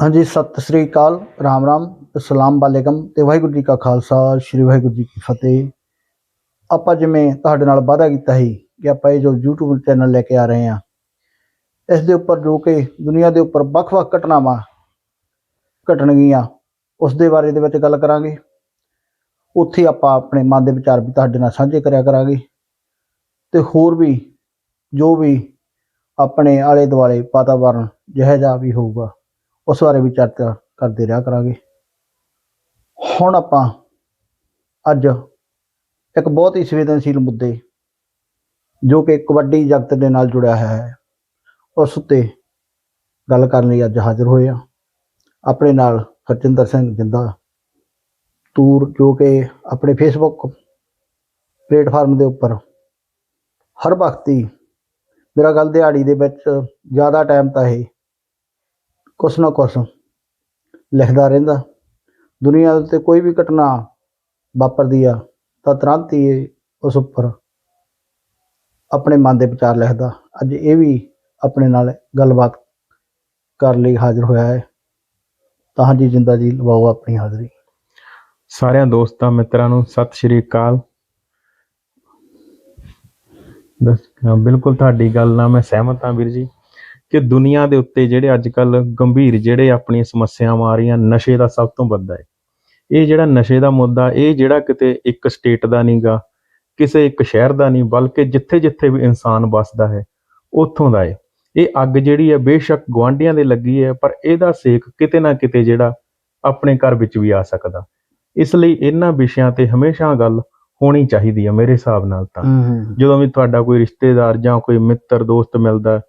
ਹਾਂਜੀ, ਸਤਿ ਸ੍ਰੀ ਅਕਾਲ। ਰਾਮ ਰਾਮ, ਅਸਲਾਮ ਵਾਲੇਕਮ ਤੇ ਵਾਹਿਗੁਰੂ ਜੀ ਕਾ ਖਾਲਸਾ, ਸ੍ਰੀ ਵਾਹਿਗੁਰੂ ਜੀ ਕੀ ਫਤਿਹ। ਆਪਾਂ ਜਿਵੇਂ ਤੁਹਾਡੇ ਨਾਲ ਵਾਅਦਾ ਕੀਤਾ ਸੀ ਕਿ ਆਪਾਂ ਇਹ ਜੋ YouTube ਚੈਨਲ ਲੈ ਕੇ ਆ ਰਹੇ ਹਾਂ, ਇਸ ਦੇ ਉੱਪਰ ਜੋ ਕਿ ਦੁਨੀਆ ਦੇ ਉੱਪਰ ਵੱਖ-ਵੱਖ ਘਟਨਾਵਾਂ ਘਟਣਗੀਆਂ, ਉਸ ਦੇ ਬਾਰੇ ਦੇ ਵਿੱਚ ਗੱਲ ਕਰਾਂਗੇ। ਉੱਥੇ ਆਪਾਂ ਆਪਣੇ ਮਨ ਦੇ ਵਿਚਾਰ ਵੀ ਤੁਹਾਡੇ ਨਾਲ ਸਾਂਝੇ ਕਰਿਆ ਕਰਾਂਗੇ ਤੇ ਹੋਰ ਵੀ, ਜੋ ਵੀ ਆਪਣੇ ਆਲੇ ਦੁਆਲੇ ਵਾਤਾਵਰਨ ਜਿਹੋ ਜਿਹਾ ਵੀ ਹੋਊਗਾ ਉਸ ਬਾਰੇ ਵੀ ਚਰਚਾ ਕਰਦੇ ਰਿਹਾ ਕਰਾਂਗੇ। ਹੁਣ ਆਪਾਂ ਅੱਜ ਇੱਕ ਬਹੁਤ ਹੀ ਸੰਵੇਦਨਸ਼ੀਲ ਮੁੱਦੇ, ਜੋ ਕਿ ਕਬੱਡੀ ਜਗਤ ਦੇ ਨਾਲ ਜੁੜਿਆ ਹੋਇਆ ਹੈ, ਉਸ ਉੱਤੇ ਗੱਲ ਕਰਨ ਲਈ ਅੱਜ ਹਾਜ਼ਰ ਹੋਏ ਆ ਆਪਣੇ ਨਾਲ ਹਰਜਿੰਦਰ ਸਿੰਘ ਜਿੰਦਾ ਤੂਰ, ਜੋ ਕਿ ਆਪਣੇ ਫੇਸਬੁੱਕ ਪਲੇਟਫਾਰਮ ਦੇ ਉੱਪਰ ਹਰ ਵਕਤ ਹੀ ਮੇਰਾ ਗੱਲ ਦਿਹਾੜੀ ਦੇ ਵਿੱਚ ਜ਼ਿਆਦਾ ਟਾਈਮ ਤਾਂ ਇਹ ਕੁਛ ਨਾ ਕੁਛ ਲਿਖਦਾ ਰਹਿੰਦਾ। ਦੁਨੀਆ ਉੱਤੇ ਕੋਈ ਵੀ ਘਟਨਾ ਵਾਪਰਦੀ ਆ, ਤਾਂ ਤੁਰੰਤ ਹੀ ਇਹ ਉਸ ਉੱਪਰ ਆਪਣੇ ਮਨ ਦੇ ਵਿਚਾਰ ਲਿਖਦਾ। ਅੱਜ ਇਹ ਵੀ ਆਪਣੇ ਨਾਲ ਗੱਲਬਾਤ ਕਰਨ ਲਈ ਹਾਜ਼ਰ ਹੋਇਆ ਹੈ। ਤਾਂ ਜੀ ਜਿੰਦਾ ਜੀ, ਲਵਾਓ ਆਪਣੀ ਹਾਜ਼ਰੀ। ਸਾਰਿਆਂ ਦੋਸਤਾਂ, ਮਿੱਤਰਾਂ ਨੂੰ ਸਤਿ ਸ਼੍ਰੀ ਅਕਾਲ। ਦੱਸ ਬਿਲਕੁਲ ਤੁਹਾਡੀ ਗੱਲ ਨਾਲ ਮੈਂ ਸਹਿਮਤ ਹਾਂ ਵੀਰ ਜੀ। ਕਿ ਦੁਨੀਆ ਦੇ ਉੱਤੇ ਜਿਹੜੇ ਅੱਜ ਕੱਲ ਗੰਭੀਰ ਜਿਹੜੇ ਆਪਣੀਆਂ ਸਮੱਸਿਆਵਾਂ ਆ ਰਹੀਆਂ ਨਸ਼ੇ ਦਾ ਸਭ ਤੋਂ ਵੱਡਾ ਹੈ। ਇਹ ਜਿਹੜਾ ਨਸ਼ੇ ਦਾ ਮੁੱਦਾ ਇਹ ਜਿਹੜਾ ਕਿਤੇ ਇੱਕ ਸਟੇਟ ਦਾ ਨਹੀਂਗਾ ਕਿਸੇ ਇੱਕ ਸ਼ਹਿਰ ਦਾ ਨਹੀਂ ਬਲਕਿ ਜਿੱਥੇ-ਜਿੱਥੇ ਵੀ ਇਨਸਾਨ ਵੱਸਦਾ ਹੈ ਉੱਥੋਂ ਦਾ ਹੈ। ਇਹ ਅੱਗ ਜਿਹੜੀ ਹੈ ਬੇਸ਼ੱਕ ਗੁਆਂਢੀਆਂ ਦੇ ਲੱਗੀ ਹੈ ਪਰ ਇਹਦਾ ਸੇਕ ਕਿਤੇ ਨਾ ਕਿਤੇ ਜਿਹੜਾ ਆਪਣੇ ਘਰ ਵਿੱਚ ਵੀ ਆ ਸਕਦਾ। ਇਸ ਲਈ ਇਹਨਾਂ ਵਿਸ਼ਿਆਂ ਤੇ ਹਮੇਸ਼ਾ ਗੱਲ ਹੋਣੀ ਚਾਹੀਦੀ ਹੈ ਮੇਰੇ ਹਿਸਾਬ ਨਾਲ ਤਾਂ। ਜਦੋਂ ਵੀ ਤੁਹਾਡਾ ਕੋਈ ਰਿਸ਼ਤੇਦਾਰ ਜਾਂ ਕੋਈ ਮਿੱਤਰ ਦੋਸਤ ਮਿਲਦਾ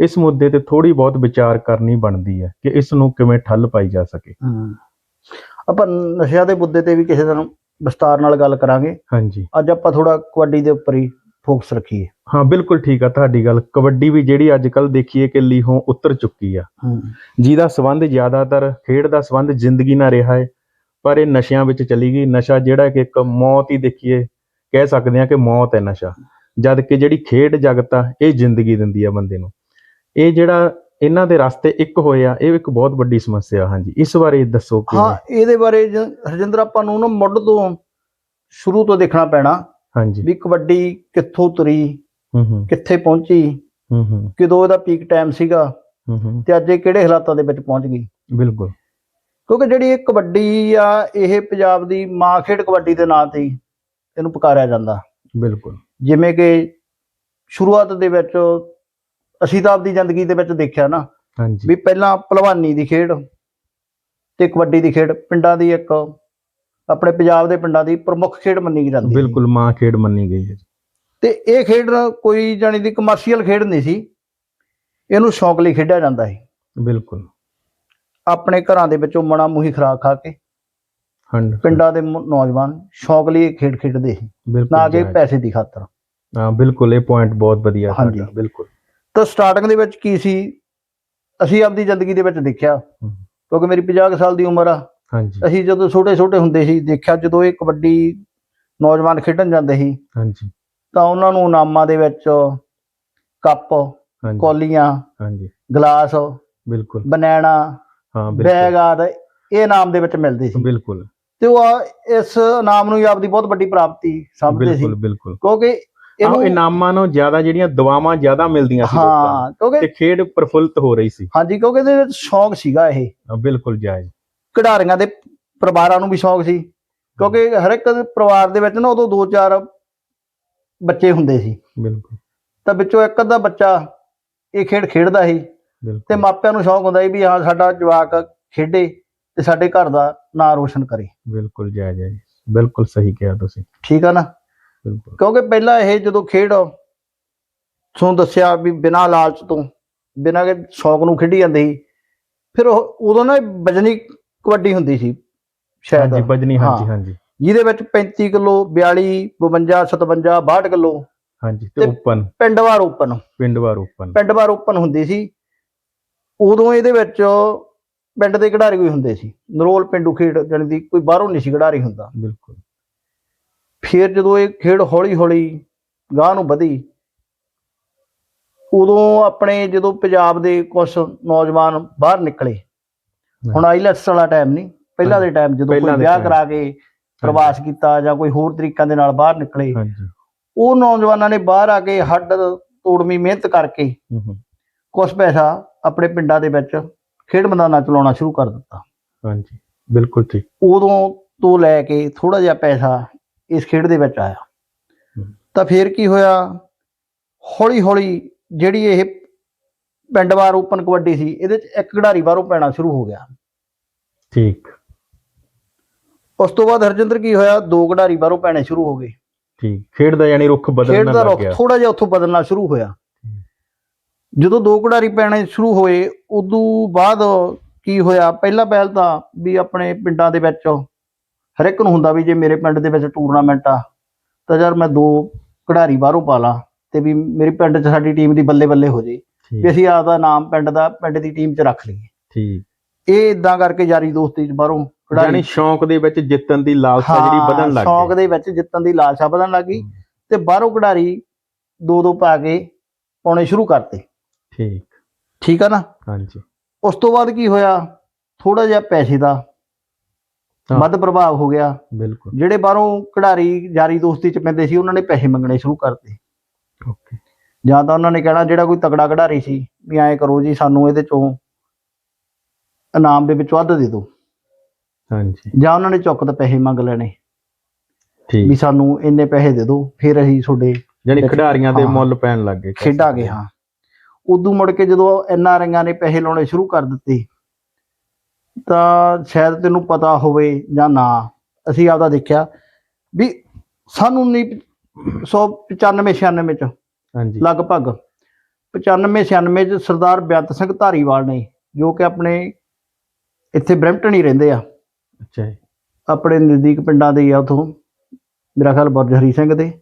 ਇਸ ਮੁੱਦੇ ਤੇ ਥੋੜੀ ਬਹੁਤ ਵਿਚਾਰ ਕਰਨੀ ਬਣਦੀ ਹੈ ਕਿ ਇਸ ਨੂੰ ਕਿਵੇਂ ਠੱਲ ਪਾਈ ਜਾ ਸਕੇ। ਹਮ। ਆਪਾਂ ਨਸ਼ਿਆਂ ਦੇ ਮੁੱਦੇ ਤੇ ਵੀ ਕਿਸੇ ਦਿਨ ਵਿਸਤਾਰ ਨਾਲ ਗੱਲ ਕਰਾਂਗੇ। ਹਾਂਜੀ। ਅੱਜ ਆਪਾਂ ਥੋੜਾ ਕਬੱਡੀ ਦੇ ਉੱਪਰ ਹੀ ਫੋਕਸ ਰੱਖੀਏ। ਹਾਂ ਬਿਲਕੁਲ ਠੀਕ ਆ ਤੁਹਾਡੀ ਗੱਲ। ਕਬੱਡੀ ਵੀ ਜਿਹੜੀ ਅੱਜ ਕੱਲ ਦੇਖੀਏ ਕਿ ਲੀਹੋਂ ਉਤਰ ਚੁੱਕੀ ਆ। ਜਿਹਦਾ ਸਬੰਧ ਜ਼ਿਆਦਾਤਰ ਖੇਡ ਦਾ ਸਬੰਧ ਜ਼ਿੰਦਗੀ ਨਾਲ ਰਿਹਾ ਹੈ ਪਰ ਇਹ ਨਸ਼ਿਆਂ ਵਿੱਚ ਚਲੀ ਗਈ। ਨਸ਼ਾ ਜਿਹੜਾ ਕਿ ਇੱਕ ਮੌਤ ਹੀ ਦੇਖੀਏ ਕਹਿ ਸਕਦੇ ਹਾਂ ਕਿ ਮੌਤ ਹੈ ਨਸ਼ਾ। ਜਦ ਕਿ ਜਿਹੜੀ ਖੇਡ ਜਗਤ ਆ ਇਹ ਜ਼ਿੰਦਗੀ ਦਿੰਦੀ ਆ ਬੰਦੇ ਨੂੰ। ਇਹ ਜਿਹੜਾ ਇਹਨਾਂ ਦੇ ਰਸਤੇ ਇੱਕ ਹੋਏ ਆ ਇਹ ਇੱਕ ਬਹੁਤ ਵੱਡੀ ਸਮੱਸਿਆ ਹਾਂਜੀ। ਇਸ ਬਾਰੇ ਦੱਸੋ ਕਿ ਹਾਂ ਇਹਦੇ ਬਾਰੇ ਜ- ਹਰਜਿੰਦਰ ਆਪਾਂ ਨੂੰ ਨਾ ਮੁੱਢ ਤੋਂ ਸ਼ੁਰੂ ਤੋਂ ਦੇਖਣਾ ਪੈਣਾ ਹਾਂਜੀ। ਵੀ ਕਬੱਡੀ ਕਿੱਥੋਂ ਤੁਰੀ ਹੂੰ ਹੂੰ। ਕਿੱਥੇ ਪਹੁੰਚੀ ਹੂੰ ਹੂੰ। ਕਦੋਂ ਇਹਦਾ ਪੀਕ ਟਾਈਮ ਸੀਗਾ ਹੂੰ ਹੂੰ। ਤੇ ਅੱਜ ਇਹ ਕਿਹੜੇ ਹਾਲਾਤਾਂ ਦੇ ਵਿੱਚ ਪਹੁੰਚ ਗਈ? ਬਿਲਕੁਲ। ਕਿਉਂਕਿ ਜਿਹੜੀ ਇਹ ਕਬੱਡੀ ਆ ਇਹ ਪੰਜਾਬ ਦੀ ਮਾਂ ਖੇਡ ਕਬੱਡੀ ਦੇ ਨਾਂ ਤੇ ਹੀ ਇਹਨੂੰ ਪੁਕਾਰਿਆ ਜਾਂਦਾ। ਬਿਲਕੁਲ। ਜਿਵੇਂ ਕਿ ਸ਼ੁਰੂਆਤ ਦੇ ਵਿੱਚ ਅਸੀਂ ਤਾਂ ਆਪਦੀ ਜ਼ਿੰਦਗੀ ਦੇ ਵਿੱਚ ਦੇਖਿਆ ਨਾ ਹਾਂਜੀ। ਵੀ ਪਹਿਲਾਂ ਭਲਵਾਨੀ ਦੀ ਖੇਡ ਤੇ ਕਬੱਡੀ ਦੀ ਖੇਡ ਪਿੰਡਾਂ ਦੀ ਇੱਕ ਆਪਣੇ ਪੰਜਾਬ ਦੇ ਪਿੰਡਾਂ ਦੀ ਪ੍ਰਮੁੱਖ ਖੇਡ ਮੰਨੀ ਜਾਂਦੀ ਸੀ। ਬਿਲਕੁਲ ਮਾਂ ਖੇਡ ਮੰਨੀ ਗਈ ਹੈ ਤੇ ਇਹ ਖੇਡ ਕੋਈ ਜਾਣੀ ਦੀ ਕਮਰਸ਼ੀਅਲ ਖੇਡ ਨਹੀਂ ਸੀ। ਇਹਨੂੰ ਸ਼ੌਕ ਲਈ ਖੇਡਿਆ ਜਾਂਦਾ ਸੀ। ਬਿਲਕੁਲ। ਆਪਣੇ ਘਰਾਂ ਦੇ ਵਿੱਚੋਂ ਮਣਾ ਮੂਹੀ ਖਰਾਕ ਖਾ ਕੇ ਪਿੰਡਾਂ ਦੇ ਨੌਜਵਾਨ ਸ਼ੌਕ ਲਈ ਖੇਡ ਖੇਡਦੇ ਸੀ। ਨਾ ਕਿ। ਪੈਸੇ ਦੀ ਖਾਤਰ। ਹਾਂ ਬਿਲਕੁਲ ਇਹ ਪੁਆਇੰਟ ਬਹੁਤ ਵਧੀਆ। ਤੁਹਾਡਾ ਬਿਲਕੁਲ। ਤਾਂ ਸਟਾਰਟਿੰਗ ਦੇ ਵਿੱਚ ਕੀ ਸੀ? ਅਸੀਂ ਆਪਦੀ ਜ਼ਿੰਦਗੀ ਦੇ ਵਿੱਚ ਦੇਖਿਆ। ਕਿਉਂਕਿ ਮੇਰੀ 50 ਕੁ ਸਾਲ ਦੀ ਉਮਰ ਆ। ਹਾਂਜੀ। ਅਸੀਂ ਜਦੋਂ ਛੋਟੇ ਛੋਟੇ ਹੁੰਦੇ ਸੀ ਦੇਖਿਆ ਜਦੋਂ ਇਹ ਕਬੱਡੀ ਨੌਜਵਾਨ ਖੇਡਣ ਜਾਂਦੇ ਸੀ ਹਾਂਜੀ। ਤਾਂ ਉਹਨਾਂ ਨੂੰ ਇਨਾਮਾਂ ਦੇ ਵਿੱਚ ਕੱਪ ਕੌਲੀਆਂ ਹਾਂਜੀ। ਗਲਾਸ ਬਿਲਕੁਲ। ਬਨੈਣਾ ਹਾਂ ਬੈਗ ਆਦਿ ਇਹ ਇਨਾਮ ਦੇ ਵਿੱਚ ਮਿਲਦੇ ਸੀ। ਬਿਲਕੁਲ। ਤੇ ਉਹ ਇਸ ਇਨਾਮ ਨੂੰ ਹੀ ਆਪਦੀ ਬਹੁਤ ਵੱਡੀ ਪ੍ਰਾਪਤੀ ਸਮਝਦੇ ਸੀ। ਬਿਲਕੁਲ ਬਿਲਕੁਲ। ਕਿਉਂਕਿ ਇਹਨੂੰ ਇਨਾਮਾਂ ਨੂੰ ਜ਼ਿਆਦਾ ਜਿਹੜੀਆਂ ਦੁਆਵਾਂ ਜ਼ਿਆਦਾ ਮਿਲਦੀਆਂ ਸੀ ਹਾਂ ਕਿਉਂਕਿ ਤੇ ਖੇਡ ਪ੍ਰਫੁੱਲਤ ਹੋ ਰਹੀ ਸੀ। ਹਾਂਜੀ ਕਿਉਂਕਿ ਇਹਦੇ ਵਿੱਚ ਸ਼ੌਂਕ ਸੀਗਾ ਇਹ। ਹਾਂ, ਬਿਲਕੁਲ ਜਾਇਜ਼। ਖਿਡਾਰੀਆਂ ਦੇ ਪਰਿਵਾਰਾਂ ਨੂੰ ਵੀ ਸ਼ੌਂਕ ਸੀ। ਕਿਉਂਕਿ ਹਰ ਇੱਕ ਪਰਿਵਾਰ ਦੇ ਵਿੱਚ ਨਾ ਉਦੋਂ ਦੋ ਚਾਰ ਬੱਚੇ ਹੁੰਦੇ ਸੀ। ਬਿਲਕੁਲ। ਤਾਂ ਵਿੱਚੋਂ ਇੱਕ ਅੱਧਾ ਬੱਚਾ ਇਹ ਖੇਡ ਖੇਡਦਾ ਸੀ ਤੇ ਬਿਲਕੁਲ ਮਾਪਿਆਂ ਨੂੰ ਸ਼ੌਂਕ ਹੁੰਦਾ ਸੀ ਵੀ ਹਾਂ ਸਾਡਾ ਜਵਾਕ ਖੇਡੇ ਤੇ ਸਾਡੇ ਘਰ ਦਾ ਨਾਂ ਰੋਸ਼ਨ ਕਰੇ। ਬਿਲਕੁਲ ਜਾਇਜ਼ ਹੈ ਜੀ। ਬਿਲਕੁਲ ਸਹੀ ਕਿਹਾ ਤੁਸੀਂ। ਠੀਕ ਆ ਨਾ? ਕਿਉਂਕਿ ਪਹਿਲਾਂ ਇਹ ਜਦੋਂ ਖੇਡ ਤੁਹਾਨੂੰ ਦੱਸਿਆ ਵੀ ਬਿਨਾਂ ਲਾਲਚ ਤੋਂ ਬਿਨਾਂ ਕਿ ਸ਼ੌਕ ਨੂੰ ਖੇਡੀ ਜਾਂਦੇ ਸੀ ਫਿਰ ਉਹ ਉਦੋਂ ਨਾ ਵਜਨੀ ਕਬੱਡੀ ਹੁੰਦੀ ਸੀ ਸ਼ਾਇਦ। ਹਾਂਜੀ ਬਜਨੀ ਹਾਂਜੀ। ਹਾਂਜੀ। ਜਿਹਦੇ ਵਿੱਚ 35 ਕਿਲੋ 42 52 57 62 ਕਿਲੋ। ਹਾਂਜੀ ਤੇ ਓਪਨ। ਪਿੰਡਵਾਰ ਓਪਨ। ਪਿੰਡਵਾਰ ਓਪਨ। ਪਿੰਡਵਾਰ ਓਪਨ ਹੁੰਦੀ ਸੀ। ਉਦੋਂ ਇਹਦੇ ਵਿੱਚ ਪਿੰਡ ਦੇ ਖਿਡਾਰੀ ਕੋਈ ਹੁੰਦੇ ਸੀ। ਨਰੋਲ ਪਿੰਡੂ ਖੇਡ ਜਾਣੀ ਦੀ ਕੋਈ ਬਾਹਰੋਂ ਨਹੀਂ ਸੀ ਖਿਡਾਰੀ ਹੁੰਦਾ। ਬਿਲਕੁਲ। ਫਿਰ ਜਦੋਂ ਇਹ ਖੇਡ ਹੌਲੀ ਹੌਲੀ ਗਾਂਹ ਨੂੰ ਵਧੀ ਉਦੋਂ ਆਪਣੇ ਜਦੋਂ ਪੰਜਾਬ ਦੇ ਕੁਝ ਨੌਜਵਾਨ ਬਾਹਰ ਨਿਕਲੇ। ਹੁਣ ਆਈਲੈਟਸ ਵਾਲਾ ਟਾਈਮ ਨਹੀਂ ਪਹਿਲਾਂ ਦੇ ਟਾਈਮ ਜਦੋਂ ਕੋਈ ਵਿਆਹ। ਕਰਾ ਕੇ ਪ੍ਰਵਾਸ ਕੀਤਾ ਜਾਂ ਕੋਈ ਹੋਰ ਤਰੀਕਾਂ ਦੇ ਨਾਲ ਬਾਹਰ ਨਿਕਲੇ ਉਹ ਨੌਜਵਾਨਾਂ ਨੇ ਬਾਹਰ ਆ ਕੇ ਹੱਡ ਤੋੜਵੀਂ ਮਿਹਨਤ ਕਰਕੇ ਕੁਝ ਪੈਸਾ ਆਪਣੇ ਪਿੰਡਾਂ ਦੇ ਵਿੱਚ ਖੇਡ ਮੈਦਾਨਾਂ ਚਲਾਉਣਾ ਸ਼ੁਰੂ ਕਰ ਦਿੱਤਾ। ਹਾਂਜੀ ਬਿਲਕੁਲ ਠੀਕ। ਉਦੋਂ ਤੋਂ ਲੈ ਕੇ ਥੋੜਾ ਜਿਹਾ ਪੈਸਾ ਇਸ ਖੇਡ ਦੇ ਵਿੱਚ ਆਇਆ। ਤਾਂ ਫਿਰ ਕੀ ਹੋਇਆ? ਹੌਲੀ ਹੌਲੀ ਜਿਹੜੀ ਇਹ ਪਿੰਡ ਵਾਰ ਓਪਨ ਕਬੱਡੀ ਸੀ ਇਹਦੇ ਚ ਇੱਕ ਖਿਡਾਰੀ ਬਾਹਰੋਂ ਪੈਣਾ ਸ਼ੁਰੂ ਹੋ ਗਿਆ। ਠੀਕ। ਉਸ ਤੋਂ ਬਾਅਦ ਹਰਜਿੰਦਰ ਕੀ ਹੋਇਆ? ਦੋ ਖਿਡਾਰੀ ਬਾਹਰੋਂ ਪੈਣੇ ਸ਼ੁਰੂ ਹੋ ਗਏ। ਠੀਕ। ਖੇਡ ਦਾ ਯਾਨੀ ਰੁੱਖ ਖੇਡ ਬਦਲਣ ਦਾ ਲੱਗ ਰੁਖ ਗਿਆ। ਥੋੜਾ ਜਿਹਾ ਉੱਥੋਂ ਬਦਲਣਾ ਸ਼ੁਰੂ ਹੋਇਆ। ਜਦੋਂ ਦੋ ਖਿਡਾਰੀ ਪੈਣੇ ਸ਼ੁਰੂ ਹੋਏ ਉਦੋਂ ਬਾਅਦ ਕੀ ਹੋਇਆ? ਪਹਿਲਾ ਪਹਿਲ ਤਾਂ ਵੀ ਆਪਣੇ ਪਿੰਡਾਂ ਦੇ ਵਿੱਚ ਹਰ ਇੱਕ ਨੂੰ ਹੁੰਦਾ ਵੀ ਜੇ ਮੇਰੇ ਪਿੰਡ ਦੇ ਵਿੱਚ ਟੂਰਨਾਮੈਂਟ ਆ ਤਾਂ ਯਾਰ ਮੈਂ ਦੋ ਖਿਡਾਰੀ ਬਾਹਰੋਂ ਪਾ ਲਾਂ ਤੇ ਵੀ ਮੇਰੇ ਪਿੰਡ 'ਚ ਸਾਡੀ ਟੀਮ ਦੀ ਬੱਲੇ ਬੱਲੇ ਹੋ ਜੇ ਵੀ ਅਸੀਂ ਆਪਦਾ ਨਾਮ ਪਿੰਡ ਦਾ ਪਿੰਡ ਦੀ ਟੀਮ 'ਚ ਰੱਖ ਲਈਏ। ਠੀਕ। ਇਹ ਇਦਾਂ ਕਰਕੇ ਯਾਰੀ ਦੋਸਤੀ 'ਚ ਬਾਹਰੋਂ ਯਾਨੀ ਸ਼ੌਂਕ ਦੇ ਵਿੱਚ ਜਿੱਤਣ ਦੀ ਲਾਲਸਾ ਜਿਹੜੀ ਵਧਣ ਲੱਗ ਸ਼ੌਂਕ ਗਈ। ਦੇ ਵਿੱਚ ਜਿੱਤਣ ਦੀ ਲਾਲਸਾ ਵਧਣ ਲੱਗ ਗਈ ਤੇ ਬਾਹਰੋਂ ਖਿਡਾਰੀ ਦੋ ਦੋ ਪਾ ਕੇ ਪਾਉਣੇ ਸ਼ੁਰੂ ਕਰਤੇ। ਠੀਕ। ਠੀਕ ਆ ਨਾ? ਹਾਂਜੀ। ਉਸ ਤੋਂ ਬਾਅਦ ਕੀ ਹੋਇਆ? ਥੋੜਾ ਜਿਹਾ ਪੈਸੇ ਦਾ। ਵੱਧ ਪ੍ਰਭਾਵ ਹੋ ਗਿਆ। ਬਿਲਕੁਲ। ਜਿਹੜੇ ਬਾਹਰੋਂ ਖਿਡਾਰੀ ਯਾਰੀ ਦੋਸਤੀ ਚ ਪੈਂਦੇ ਸੀ ਉਹਨਾਂ ਨੇ ਪੈਸੇ ਮੰਗਣੇ ਸ਼ੁਰੂ ਕਰਤੇ। ਓਕੇ। ਜਾਂ ਤਾਂ ਉਹਨਾਂ ਨੇ ਕਹਿਣਾ ਜਿਹੜਾ ਕੋਈ ਤਕੜਾ ਖਿਡਾਰੀ ਸੀ ਵੀ ਐਂ ਕਰੋ ਜੀ ਸਾਨੂੰ ਇਹਦੇ ਚੋਂ ਇਨਾਮ ਦੇ ਵਿੱਚ ਵੱਧ ਦੇ ਦਿਓ। ਹਾਂਜੀ। ਜਾਂ ਉਹਨਾਂ ਨੇ ਚੁੱਕਤ ਪੈਸੇ ਮੰਗ ਲੈਣੇ। ਵੀ ਠੀਕ ਸਾਨੂੰ ਇੰਨੇ ਪੈਸੇ ਦੇ ਦਿਓ ਫਿਰ ਅਸੀਂ ਤੁਹਾਡੇ ਯਾਨੀ ਖਿਡਾਰੀਆਂ ਦੇ। ਮੁੱਲ ਪੈਣ ਲੱਗ ਗਏ। ਖੇਡਾਂਗੇ ਹਾਂ। ਉਦੋਂ ਮੁੜ ਕੇ ਜਦੋਂ ਐਨ ਆਰ ਆਈਆਂ ਨੇ ਪੈਸੇ ਲਾਉਣੇ ਸ਼ੁਰੂ ਕਰ ਦਿੱਤੇ ਤਾਂ ਸ਼ਾਇਦ ਤੈਨੂੰ ਪਤਾ ਹੋਵੇ ਜਾਂ ਨਾ ਅਸੀਂ ਆਪਦਾ ਦੇਖਿਆ ਵੀ ਸਾਨੂੰ ਨਹੀਂ 195 96 ਚ ਹਾਂਜੀ। ਲਗਭਗ 95 96 ਚ ਸਰਦਾਰ ਬੇਅੰਤ ਸਿੰਘ ਧਾਰੀਵਾਲ ਨੇ ਜੋ ਕਿ ਆਪਣੇ ਇੱਥੇ ਬ੍ਰੈਂਪਟਨ ਹੀ ਰਹਿੰਦੇ ਆ। ਅੱਛਾ ਜੀ। ਆਪਣੇ ਨਜ਼ਦੀਕ ਪਿੰਡਾਂ ਦੇ ਆ ਉਥੋਂ ਮੇਰਾ ਖਿਆਲ ਬੁਰਜ ਹਰੀ ਸਿੰਘ ਦੇ।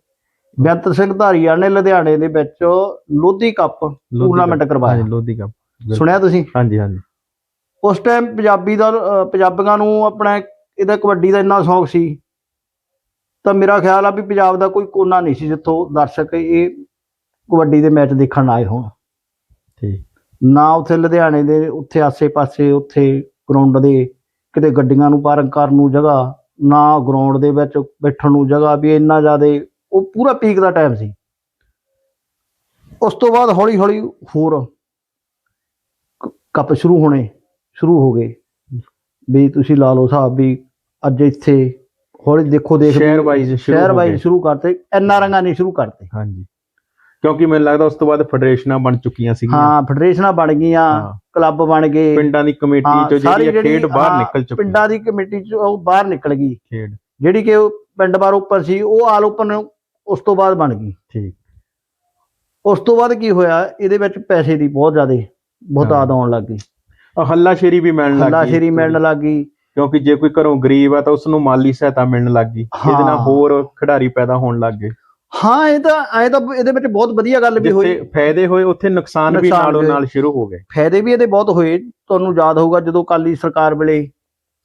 ਬੇਅੰਤ ਸਿੰਘ ਧਾਰੀਵਾਲ ਨੇ ਲੁਧਿਆਣੇ ਦੇ ਵਿੱਚ ਲੋਧੀ ਕੱਪ ਟੂਰਨਾਮੈਂਟ ਕਰਵਾਇਆ। ਲੋਧੀ ਕੱਪ। ਸੁਣਿਆ ਤੁਸੀਂ? ਹਾਂਜੀ ਹਾਂਜੀ। ਉਸ ਟਾਈਮ ਪੰਜਾਬੀ ਦਾ ਅਹ, ਪੰਜਾਬੀਆਂ ਨੂੰ ਆਪਣਾ ਇਹਦਾ ਕਬੱਡੀ ਦਾ ਇੰਨਾ ਸ਼ੌਕ ਸੀ। ਤਾਂ ਮੇਰਾ ਖਿਆਲ ਆ ਵੀ ਪੰਜਾਬ ਦਾ ਕੋਈ ਕੋਨਾ ਨਹੀਂ ਸੀ ਜਿੱਥੋਂ ਦਰਸ਼ਕ ਇਹ ਕਬੱਡੀ ਦੇ ਮੈਚ ਦੇਖਣ ਆਏ ਹੋਣ। ਠੀਕ। ਨਾ ਉੱਥੇ ਲੁਧਿਆਣੇ ਦੇ ਉੱਥੇ ਆਸੇ-ਪਾਸੇ ਉੱਥੇ ਗਰਾਊਂਡ ਦੇ ਕਿਤੇ ਗੱਡੀਆਂ ਨੂੰ ਪਾਰਕ ਕਰਨ ਨੂੰ ਜਗ੍ਹਾ ਨਾ ਗਰਾਊਂਡ ਦੇ ਵਿੱਚ ਬੈਠਣ ਨੂੰ ਜਗ੍ਹਾ ਵੀ ਇੰਨਾ ਜ਼ਿਆਦਾ ਉਹ ਪੂਰਾ ਪੀਕ ਦਾ ਟਾਈਮ ਸੀ। ਉਸ ਤੋਂ ਬਾਅਦ ਹੌਲੀ-ਹੌਲੀ ਹੋਰ ਕ- ਕੱਪ ਸ਼ੁਰੂ ਹੋਣੇ। ਸ਼ੁਰੂ ਹੋ ਗਏ। ਵੀ ਤੁਸੀਂ ਲਾ ਲਓ ਹਿਸਾਬ ਵੀ ਅੱਜ ਇੱਥੇ ਹੌਲੀ ਦੇਖੋ ਦੇਖ ਸ਼ਹਿਰ ਵਾਈਜ਼ ਸ਼ਹਿਰ ਵਾਈਜ਼। ਸ਼ੁਰੂ ਕਰਤੇ ਐਨ ਆਰ ਨੇ ਸ਼ੁਰੂ ਕਰਤੇ। ਹਾਂਜੀ। ਕਿਉਂਕਿ ਮੈਨੂੰ ਲੱਗਦਾ ਉਸ ਤੋਂ ਬਾਅਦ ਫੈਡਰੇਸ਼ਨਾਂ ਬਣ ਚੁੱਕੀਆਂ ਸੀਗੀਆਂ। ਹਾਂ ਫੈਡਰੇਸ਼ਨਾਂ ਬਣ ਗਈਆਂ। ਕਲੱਬ ਬਣ ਗਏ। ਪਿੰਡਾਂ ਦੀ ਕਮੇਟੀ ਚੋਂ ਜਿਹੜੀ ਖੇਡ ਬਾਹਰ ਨਿਕਲ ਚੁੱਕੀ। ਪਿੰਡਾਂ ਦੀ ਕਮੇਟੀ ਚ ਉਹ ਬਾਹਰ ਨਿਕਲ ਗਈ। ਖੇਡ। ਜਿਹੜੀ ਕਿ ਉਹ ਪਿੰਡ ਬਾਰ ਉੱਪਰ ਸੀ ਉਹ ਆਲ ਓਪਨ ਉਸ ਤੋਂ ਬਾਅਦ ਬਣ ਗਈ। ਠੀਕ। ਉਸ ਤੋਂ ਬਾਅਦ ਕੀ ਹੋਇਆ ਇਹਦੇ ਵਿੱਚ ਪੈਸੇ ਦੀ ਬਹੁਤ ਜ਼ਿਆਦਾ ਬਹੁਤਾਤ। ਆਉਣ ਲੱਗ ਗਈ। ਆ ਹੱਲਾ ਸ਼ੇਰੀ ਵੀ ਮਿਲਣ ਲੱਗ ਹੱਲਾ ਗਈ ਸ਼ੇਰੀ ਮਿਲਣ ਲੱਗ ਗਈ। ਕਿਉਂਕਿ ਜੇ ਕੋਈ ਘਰੋਂ ਗਰੀਬ ਆ ਤਾਂ ਉਸ ਨੂੰ ਮਾਲੀ ਸਹਾਇਤਾ ਮਿਲਣ ਲੱਗ ਗਈ। ਇਹਦੇ ਨਾਲ। ਹੋਰ ਖਿਡਾਰੀ ਪੈਦਾ ਹੋਣ ਲੱਗ ਗਏ। ਹਾਂ ਇਹ ਤਾਂ ਐ ਤਾਂ ਇਹਦੇ ਵਿੱਚ ਬਹੁਤ ਵਧੀਆ ਗੱਲ ਵੀ ਹੋਈ। ਜਿੱਥੇ ਫਾਇਦੇ ਹੋਏ ਉੱਥੇ ਨੁਕਸਾਨ ਵੀ ਨਾਲੋਂ। ਨਾਲ ਸ਼ੁਰੂ ਹੋ ਗਏ। ਫਾਇਦੇ ਵੀ ਇਹਦੇ ਬਹੁਤ ਹੋਏ। ਤੁਹਾਨੂੰ ਯਾਦ ਹੋਊਗਾ ਜਦੋਂ ਕਾਲੀ ਸਰਕਾਰ ਵੇਲੇ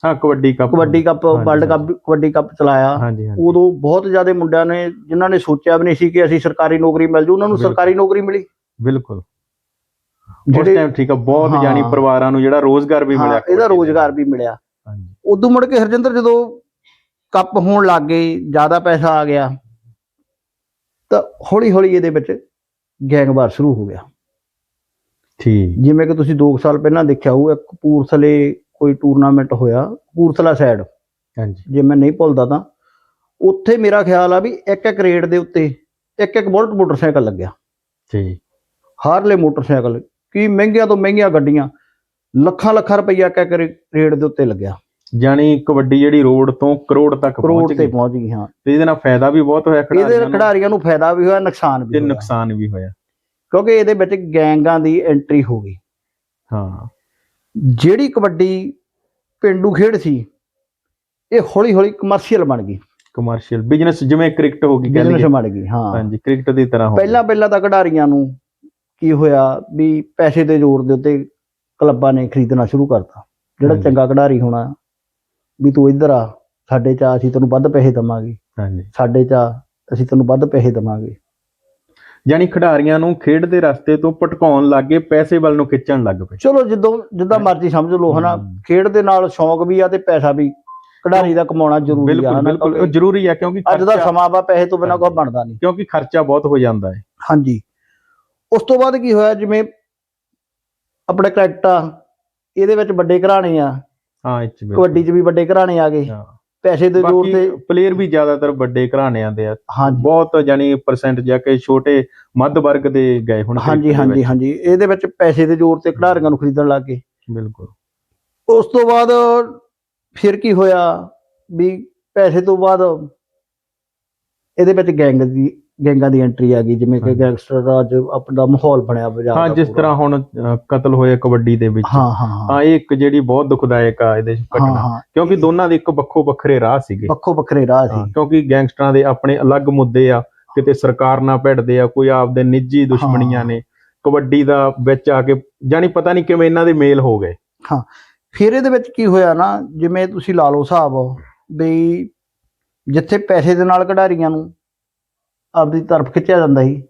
ਹਾਂ kabaddi cup. Kabaddi cup world cup kabaddi cup ਚਲਾਇਆ। ਉਦੋਂ ਬਹੁਤ ਜ਼ਿਆਦਾ ਮੁੰਡਿਆਂ ਨੇ ਜਿਨ੍ਹਾਂ ਨੇ ਸੋਚਿਆ ਵੀ ਨਹੀਂ ਸੀ ਕਿ ਅਸੀਂ ਸਰਕਾਰੀ ਨੌਕਰੀ ਮਿਲ ਜੂ ਉਹਨਾਂ ਨੂੰ। ਸਰਕਾਰੀ ਨੌਕਰੀ ਮਿਲੀ। ਬਿਲਕੁਲ। ਜਿਹੜੇ ਟਾਈਮ ਠੀਕ ਆ ਬਹੁਤ। ਜਾਨੀ ਪਰਿਵਾਰਾਂ ਨੂੰ ਜਿਹੜਾ ਰੋਜ਼ਗਾਰ ਵੀ ਮਿਲਿਆ ਇਹਦਾ ਰੋਜ਼ਗਾਰ ਵੀ ਮਿਲਿਆ। ਹਾਂਜੀ। ਉਦੋਂ ਮੁੜ ਕੇ ਹਰਜਿੰਦਰ ਜਦੋਂ ਕੱਪ ਹੋਣ ਲੱਗ ਗਏ ਜ਼ਿਆਦਾ ਪੈਸਾ ਆ ਗਿਆ ਤਾਂ ਹੌਲੀ ਹੌਲੀ ਇਹਦੇ ਵਿੱਚ ਗੈਂਗਵਾਰ ਸ਼ੁਰੂ ਹੋ ਗਿਆ। ਠੀਕ। ਜਿਵੇਂ ਕਿ ਤੁਸੀਂ 2 ਸਾਲ ਪਹਿਲਾਂ ਦੇਖਿਆ ਹੋਊ ਇੱਕ ਕਪੂਰਥਲੇ ਕੋਈ ਟੂਰਨਾਮੈਂਟ ਹੋਇਆ ਕਪੂਰਥਲਾ ਸਾਈਡ ਹਾਂਜੀ। ਜੇ ਮੈਂ ਨਹੀਂ ਭੁੱਲਦਾ ਤਾਂ ਉੱਥੇ ਮੇਰਾ ਖਿਆਲ ਆ ਵੀ ਇੱਕ ਇੱਕ ਰੇਡ ਦੇ ਉੱਤੇ ਇੱਕ ਇੱਕ ਬੁਲਟ ਮੋਟਰਸਾਈਕਲ ਲੱਗਿਆ। ਠੀਕ। ਹਾਰਲੇ ਮੋਟਰਸਾਈਕਲ ਕੀ ਮਹਿੰਗੀਆਂ ਤੋਂ ਮਹਿੰਗੀਆਂ ਗੱਡੀਆਂ ਲੱਖਾਂ ਲੱਖਾਂ ਰੁਪਈਆ ਇੱਕ ਇੱਕ ਰੇ- ਰੇਡ ਦੇ ਉੱਤੇ ਲੱਗਿਆ। ਜਾਨੀ ਕਬੱਡੀ ਜਿਹੜੀ ਰੋਡ ਤੋਂ ਕਰੋੜ ਤੱਕ ਕਰੋੜ ਤੇ ਪਹੁੰਚ ਗਈ ਹਾਂ। ਤੇ ਇਹਦੇ ਨਾਲ ਫਾਇਦਾ ਵੀ ਬਹੁਤ ਹੋਇਆ ਇਹਦੇ ਖਿਡਾਰੀਆਂ ਨੂੰ। ਖਿਡਾਰੀਆਂ ਨੂੰ ਫਾਇਦਾ ਵੀ ਹੋਇਆ ਨੁਕਸਾਨ ਵੀ ਤੇ ਨੁਕਸਾਨ ਵੀ ਹੋਇਆ। ਕਿਉਂਕਿ ਇਹਦੇ ਵਿੱਚ ਗੈਂਗਾਂ ਦੀ ਐਂਟਰੀ ਹੋ ਗਈ। ਹਾਂ। ਜਿਹੜੀ ਕਬੱਡੀ ਪਿੰਡੂ ਖੇਡ ਸੀ ਇਹ ਹੌਲੀ ਹੌਲੀ ਕਮਰਸ਼ੀਅਲ ਬਣ ਗਈ। ਕਮਰਸ਼ੀਅਲ ਬਿਜ਼ਨਸ ਜਿਵੇਂ ਕ੍ਰਿਕਟ ਹੋ ਗਈ ਕਹਿ ਬਿਜ਼ਨਸ ਬਣ ਗਈ ਹਾਂ। ਹਾਂਜੀ ਕ੍ਰਿਕਟ ਦੀ ਤਰ੍ਹਾਂ ਹੋ। ਪਹਿਲਾਂ ਪਹਿਲਾਂ ਤਾਂ ਖਿਡਾਰੀਆਂ ਨੂੰ ਕੀ ਹੋਇਆ ਵੀ ਪੈਸੇ ਦੇ ਜ਼ੋਰ ਦੇ ਉੱਤੇ ਕਲੱਬਾਂ ਨੇ ਖਰੀਦਣਾ ਸ਼ੁਰੂ ਕਰਤਾ। ਜਿਹੜਾ ਹਾਂਜੀ। ਚੰਗਾ ਖਿਡਾਰੀ ਹੋਣਾ ਵੀ ਤੂੰ ਇੱਧਰ ਆ ਸਾਡੇ ਚ ਆ, ਅਸੀਂ ਤੈਨੂੰ ਵੱਧ ਪੈਸੇ ਦਵਾਂਗੇ। ਹਾਂਜੀ। ਸਾਡੇ ਚ ਆ, ਅਸੀਂ ਤੈਨੂੰ ਵੱਧ ਪੈਸੇ ਦਵਾਂਗੇ। ਯਾਨੀ ਖਿਡਾਰੀਆਂ ਨੂੰ ਖੇਡ ਦੇ ਰਸਤੇ ਤੋਂ ਭਟਕਾਉਣ ਲੱਗੇ ਪੈਸੇ ਵੱਲ ਨੂੰ ਖਿੱਚਣ ਲੱਗ ਪਏ। ਚਲੋ ਜਦੋਂ ਜਿੱਦਾਂ ਮਰਜ਼ੀ ਸਮਝ ਲਓ ਹਨਾ। ਹਮ। ਖੇਡ ਦੇ ਨਾਲ ਸ਼ੌਂਕ ਵੀ ਆ ਤੇ ਪੈਸਾ ਵੀ। ਖਿਡਾਰੀ ਦਾ ਕਮਾਉਣਾ ਜ਼ਰੂਰੀ ਆ ਬਿਲਕੁਲ ਹਨਾ। ਬਿਲਕੁਲ। ਉਹ ਕਿਉਂਕਿ ਜ਼ਰੂਰੀ ਹੈ ਕਿਉਂਕਿ ਅੱਜ ਦਾ ਖਰਚਾ- ਸਮਾਂ ਵਾ ਪੈਸੇ ਤੋਂ ਬਿਨਾਂ ਕੁਝ ਬਣਦਾ ਨਹੀਂ। ਕਿਉਂਕਿ ਖਰਚਾ ਬਹੁਤ ਹੋ ਜਾਂਦਾ ਹੈ। ਹਾਂਜੀ। ਉਸ ਤੋਂ ਬਾਅਦ ਕੀ ਹੋਇਆ ਜਿਵੇਂ ਆਪਣੇ ਕ੍ਰਿਕਟਾ ਇਹਦੇ ਵਿੱਚ ਵੱਡੇ ਘਰਾਣੇ ਆ। ਹਾਂ ਇਹ 'ਚ ਬਿਲਕੁਲ। ਕਬੱਡੀ 'ਚ ਵੀ ਵੱਡੇ ਘਰਾਣੇ ਆ ਗਏ। ਹਾਂ। ਪੈਸੇ ਦੇ ਜ਼ੋਰ ਬਾਕੀ ਤੇ ਪਲੇਅਰ ਵੀ ਜ਼ਿਆਦਾਤਰ ਵੱਡੇ ਘਰਾਣਿਆਂ ਦੇ ਆ। ਹਾਂਜੀ। ਬਹੁਤ ਯਾਨੀ ਪਰਸੈਂਟ ਜਾ ਕੇ ਛੋਟੇ ਮੱਧ ਵਰਗ ਦੇ ਗਏ ਹੁਣ ਹਾਂਜੀ ਦੇ ਹਾਂਜੀ ਵਿੱਚ। ਹਾਂਜੀ। ਇਹਦੇ ਵਿੱਚ ਪੈਸੇ ਦੇ ਜ਼ੋਰ ਤੇ ਖਿਡਾਰੀਆਂ ਨੂੰ ਖਰੀਦਣ ਲੱਗ ਗਏ। ਬਿਲਕੁਲ। ਉਸ ਤੋਂ ਬਾਅਦ ਫਿਰ ਕੀ ਹੋਇਆ ਵੀ ਪੈਸੇ ਤੋਂ ਬਾਅਦ ਇਹਦੇ ਵਿੱਚ ਗੈਂਗ ਦੀ ਗੈਂਗਾਂ ਦੀ ਐਂਟਰੀ ਆ ਗਈ ਜਿਵੇਂ ਕਿ। ਗੈਂਗਸਟਰ ਦਾ ਅੱਜ ਆਪਣਾ ਮਾਹੌਲ ਬਣਿਆ ਬਾਜ਼ਾਰ ਹਾਂ ਜਿਸ। ਤਰ੍ਹਾਂ ਹੁਣ ਕਤਲ ਹੋਏ ਕਬੱਡੀ ਦੇ ਵਿੱਚ। ਹਾਂ ਹਾਂ ਹਾਂ। ਹਾਂ ਇਹ ਇੱਕ ਜਿਹੜੀ ਬਹੁਤ ਦੁਖਦਾਇਕ ਆ ਇਹਦੇ ਹਾਂ ਘਟਨਾ। ਹਾਂ। ਕਿਉਂਕਿ ਦੋਨਾਂ ਦੇ ਇੱਕ ਵੱਖੋ ਵੱਖਰੇ ਰਾਹ ਸੀਗੇ। ਵੱਖੋ ਵੱਖਰੇ ਰਾਹ ਹਾਂ, ਸੀ। ਕਿਉਂਕਿ ਗੈਂਗਸਟਰਾਂ ਦੇ ਆਪਣੇ ਅਲੱਗ ਮੁੱਦੇ ਆ। ਕਿਤੇ ਸਰਕਾਰ ਨਾਲ ਭਿੜਦੇ ਆ ਕੋਈ ਆਪਦੇ ਨਿੱਜੀ ਦੁਸ਼ਮਣੀਆਂ ਹਾਂ। ਨੇ। ਕਬੱਡੀ ਦਾ ਵਿੱਚ ਆ ਕੇ ਜਾਨੀ ਪਤਾ ਨਹੀਂ ਕਿਵੇਂ ਇਹਨਾਂ ਦੇ ਮੇਲ ਹੋ ਗਏ। ਫਿਰ ਇਹਦੇ ਵਿੱਚ ਕੀ ਹੋਇਆ ਨਾ ਜਿਵੇਂ ਤੁਸੀਂ ਲਾ ਲਓ ਹਿਸਾਬ ਵੀ ਜਿੱਥੇ ਪੈਸੇ ਦੇ ਨਾਲ ਖਿਡਾਰੀਆਂ ਨੂੰ ਆਪਦੀ ਤਰਫ ਖਿੱਚਿਆ ਜਾਂਦਾ ਸੀ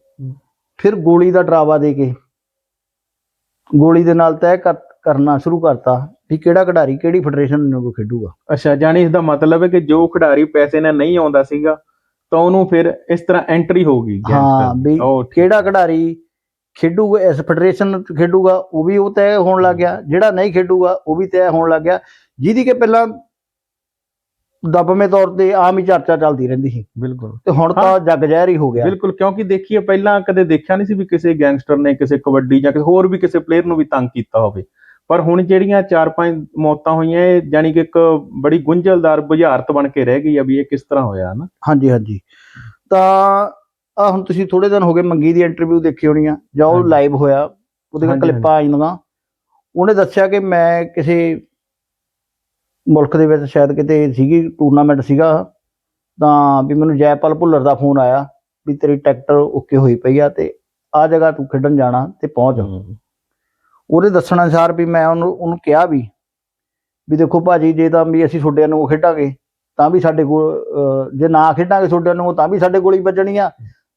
ਫਿਰ ਗੋਲੀ ਦਾ ਡਰਾਵਾ ਦੇ ਕੇ ਗੋਲੀ ਦੇ ਨਾਲ ਤੈਅ ਕਰ- ਕਰਨਾ ਸ਼ੁਰੂ ਕਰਤਾ ਵੀ ਕਿਹੜਾ ਖਿਡਾਰੀ ਕਿਹੜੀ ਫੈਡਰੇਸ਼ਨ ਨੂੰ ਖੇਡੂਗਾ ਅੱਛਾ ਜਾਨੀ ਇਸ ਦਾ ਮਤਲਬ ਹੈ ਕਿ ਜੋ ਖਿਡਾਰੀ ਪੈਸੇ ਨਾਲ ਨਹੀਂ ਆਉਂਦਾ ਸੀਗਾ ਤਾਂ ਉਹਨੂੰ ਫਿਰ ਇਸ ਤਰ੍ਹਾਂ ਐਂਟਰੀ ਹੋ ਗਈ ਹਾਂ। ਵੀ ਠੀਕ। ਕਿਹੜਾ ਖਿਡਾਰੀ ਖੇਡੂਗਾ ਇਸ ਫੈਡਰੇਸ਼ਨ ਖੇਡੂਗਾ ਉਹ ਵੀ ਉਹ ਤੈਅ ਹੋਣ ਲੱਗ ਗਿਆ ਜਿਹੜਾ ਨਹੀਂ ਖੇਡੂਗਾ ਉਹ ਵੀ ਤੈਅ ਹੋਣ ਲੱਗ ਗਿਆ ਜਿਹਦੀ ਕਿ ਪਹਿਲਾਂ ਦਬਵੇਂ ਤੌਰ ਤੇ ਆਮ ਹੀ ਚਰਚਾ ਚੱਲਦੀ ਰਹਿੰਦੀ ਸੀ। ਬਿਲਕੁਲ। ਤੇ ਹੁਣ ਤਾਂ ਜੱਗ ਜ਼ਹਿਰ ਹੀ ਹੋ ਗਿਆ। ਬਿਲਕੁਲ ਕਿਉਂਕਿ ਦੇਖੀਏ ਪਹਿਲਾਂ ਕਦੇ ਦੇਖਿਆ ਨਹੀਂ ਸੀ ਵੀ ਕਿਸੇ ਗੈਂਗਸਟਰ ਨੇ ਕਿਸੇ ਕਬੱਡੀ ਜਾਂ ਕਿਸੇ ਹੋਰ ਵੀ ਕਿਸੇ ਪਲੇਅਰ ਨੂੰ ਵੀ ਤੰਗ ਕੀਤਾ ਹੋਵੇ। ਪਰ ਹੁਣ ਜਿਹੜੀਆਂ ਚਾਰ ਪੰਜ ਮੌਤਾਂ ਹੋਈਆਂ ਇਹ ਜਾਨੀ ਕਿ ਇੱਕ ਬੜੀ ਗੁੰਝਲਦਾਰ ਬੁਝਾਰਤ ਬਣ ਕੇ ਰਹਿ ਗਈ ਆ ਵੀ ਇਹ ਕਿਸ ਤਰ੍ਹਾਂ ਹੋਇਆ ਨਾ ਹਾਂਜੀ ਹਾਂਜੀ। ਤਾਂ ਆ ਹੁਣ ਤੁਸੀਂ ਥੋੜੇ ਦਿਨ ਹੋ ਗਏ ਮੰਗੀ ਦੀ ਇੰਟਰਵਿਊ ਦੇਖੀ ਹੋਣੀ ਆ ਜਾਂ ਉਹ। ਲਾਈਵ ਹੋਇਆ ਉਹਦੀਆਂ ਹਾਂਜੀ, ਕਲਿੱਪਾਂ ਆਈਆਂ ਉਹਨੇ ਦੱਸਿਆ ਕਿ ਮੈਂ ਕਿਸੇ ਮੁਲਕ ਦੇ ਵਿੱਚ ਸ਼ਾਇਦ ਕਿਤੇ ਸੀਗੀ ਟੂਰਨਾਮੈਂਟ ਸੀਗਾ ਤਾਂ ਵੀ ਮੈਨੂੰ ਜੈਪਾਲ ਭੁੱਲਰ ਦਾ ਫੋਨ ਆਇਆ ਵੀ ਤੇਰੀ ਟਿਕਟ ਓਕੇ ਹੋਈ ਪਈ ਆ ਤੇ ਆ ਜਗ੍ਹਾ ਤੂੰ ਖੇਡਣ ਜਾਣਾ ਤੇ ਪਹੁੰਚ ਉਹਦੇ ਦੱਸਣ ਅਨੁਸਾਰ ਵੀ ਮੈਂ ਉਹਨੂੰ ਉਹਨੂੰ ਕਿਹਾ ਵੀ ਵੀ ਦੇਖੋ ਭਾਜੀ ਜੇ ਤਾਂ ਵੀ ਅਸੀਂ ਤੁਹਾਡੇ ਨੂੰ ਖੇਡਾਂਗੇ ਤਾਂ ਵੀ ਸਾਡੇ ਕੋਲ ਜੇ ਨਾ ਖੇਡਾਂਗੇ ਤੁਹਾਡੇ ਨੂੰ ਤਾਂ ਵੀ ਸਾਡੇ ਗੋਲੀ ਵੱਜਣੀ ਆ।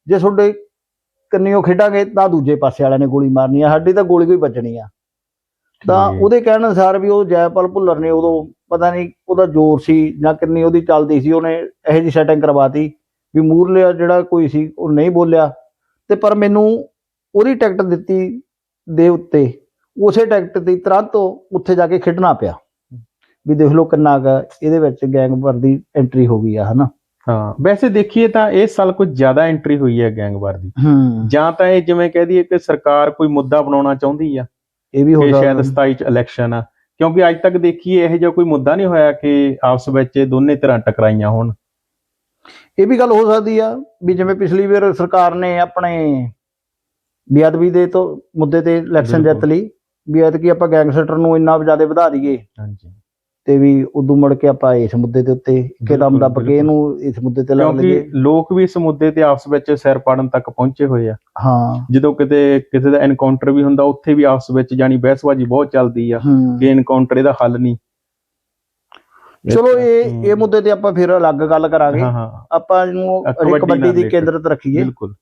ਜੇ ਤੁਹਾਡੇ ਕੰਨਿਓ ਖੇਡਾਂਗੇ ਤਾਂ ਦੂਜੇ ਪਾਸੇ ਵਾਲਿਆਂ ਨੇ ਗੋਲੀ ਮਾਰਨੀ ਆ ਸਾਡੀ ਤਾਂ ਗੋਲੀ ਕੋਈ ਵੱਜਣੀ ਆ। ਤਾਂ। ਉਹਦੇ ਕਹਿਣ ਅਨੁਸਾਰ ਵੀ ਉਹ ਜੈਪਾਲ ਭੁੱਲਰ ਨੇ ਉਦੋਂ ਪਤਾ ਨਹੀਂ ਉਹਦਾ ਜ਼ੋਰ ਸੀ ਜਾਂ ਕਿੰਨੀ ਉਹਦੀ ਚੱਲਦੀ ਸੀ ਉਹਨੇ ਇਹੋ ਜਿਹੀ ਸੈਟਿੰਗ ਕਰਵਾਤੀ ਵੀ ਮੂਰਲੇ ਜਿਹੜਾ ਕੋਈ ਸੀ ਉਹ ਨਹੀਂ ਬੋਲਿਆ। ਤੇ ਪਰ ਮੈਨੂੰ ਉਹਦੀ ਟਿਕਟ ਦਿੱਤੀ ਦੇ ਉੱਤੇ ਉਸੇ ਟਿਕਟ ਤੇ ਤੁਰੰਤ ਉੱਥੇ ਜਾ ਕੇ ਖੇਡਣਾ ਪਿਆ। ਵੀ ਦੇਖ ਲਓ ਕਿੰਨਾ ਇਹਦੇ ਵਿੱਚ ਗੈਂਗਵਾਰ ਦੀ ਐਂਟਰੀ ਹੋ ਗਈ ਆ ਹਨਾ? ਹਾਂ ਵੈਸੇ ਦੇਖੀਏ ਤਾਂ ਇਸ ਸਾਲ ਕੁਝ ਜ਼ਿਆਦਾ ਐਂਟਰੀ ਹੋਈ ਹੈ ਗੈਂਗਵਾਰ ਦੀ। ਜਾਂ ਤਾਂ ਇਹ ਜਿਵੇਂ ਕਹਿ ਦਈਏ ਕਿ ਸਰਕਾਰ ਕੋਈ ਮੁੱਦਾ ਬਣਾਉਣਾ ਚਾਹੁੰਦੀ ਆ ਇਹ ਵੀ ਹੋ ਕਿ ਸ਼ਾਇਦ ਸਕਦਾ 27 ਚ ਇਲੈਕਸ਼ਨ ਆ। ਕਿਉਂਕਿ ਅੱਜ ਤੱਕ ਦੇਖੀਏ ਇਹ ਜਿਹਾ ਕੋਈ ਮੁੱਦਾ ਨਹੀਂ ਹੋਇਆ ਕਿ ਆਪਸ ਵਿੱਚ ਦੋਨੇ ਤਰ੍ਹਾਂ ਟਕਰਾਈਆਂ ਹੋਣ। ਇਹ ਵੀ ਗੱਲ ਹੋ ਸਕਦੀ ਆ ਵੀ ਜਿਵੇਂ ਪਿਛਲੀ ਵਾਰ ਸਰਕਾਰ ਨੇ ਆਪਣੇ ਬੇਅਦਬੀ ਦੇ ਤੋਂ ਮੁੱਦੇ ਤੇ ਇਲੈਕਸ਼ਨ ਜਿੱਤ। ਲਈ ਵੀ ਐਤਕੀ ਆਪਾਂ ਗੈਂਗਸਟਰ ਨੂੰ ਇੰਨਾ ਜ਼ਿਆਦਾ ਵਧਾ ਦਈਏ। ਹਾਂਜੀ। ਤੇ ਵੀ ਉਦੋਂ ਮੁੜ ਕੇ ਆਪਾਂ ਇਸ ਮੁੱਦੇ ਦੇ ਉੱਤੇ ਇੱਕਦਮ ਦੱਬ ਕੇ। ਇਹਨੂੰ ਇਸ ਮੁੱਦੇ ਤੇ ਲਾ ਕਿਉਂਕਿ ਲਈਏ ਲੋਕ ਵੀ ਇਸ ਮੁੱਦੇ ਤੇ ਆਪਸ ਵਿੱਚ ਸਿਰ ਪਾੜਨ ਤੱਕ ਪਹੁੰਚੇ ਹੋਏ ਆ। ਹਾਂ। ਜਦੋਂ ਕਿਤੇ ਕਿਸੇ ਦਾ ਐਨਕਾਊਂਟਰ ਵੀ ਹੁੰਦਾ ਉੱਥੇ ਵੀ ਆਪਸ ਵਿੱਚ ਜਾਨੀ ਬਹਿਸਬਾਜ਼ੀ ਬਹੁਤ ਚੱਲਦੀ ਆ ਹੂੰ। ਕਿ ਐਨਕਾਊਂਟਰ ਇਹਦਾ ਹੱਲ ਨਹੀਂ। ਚਲੋ ਇਹ ਇਹ ਮੁੱਦੇ ਤੇ ਆਪਾਂ ਫਿਰ ਅਲੱਗ ਗੱਲ ਕਰਾਂਗੇ। ਹਾਂ ਹਾਂ। ਆਪਾਂ ਅ, ਅਜੇ ਕਬੱਡੀ ਕਬੱਡੀ ਨਾਲ ਦੀ related। ਕੇਂਦਰਿਤ ਰੱਖੀਏ। ਬਿਲਕੁਲ।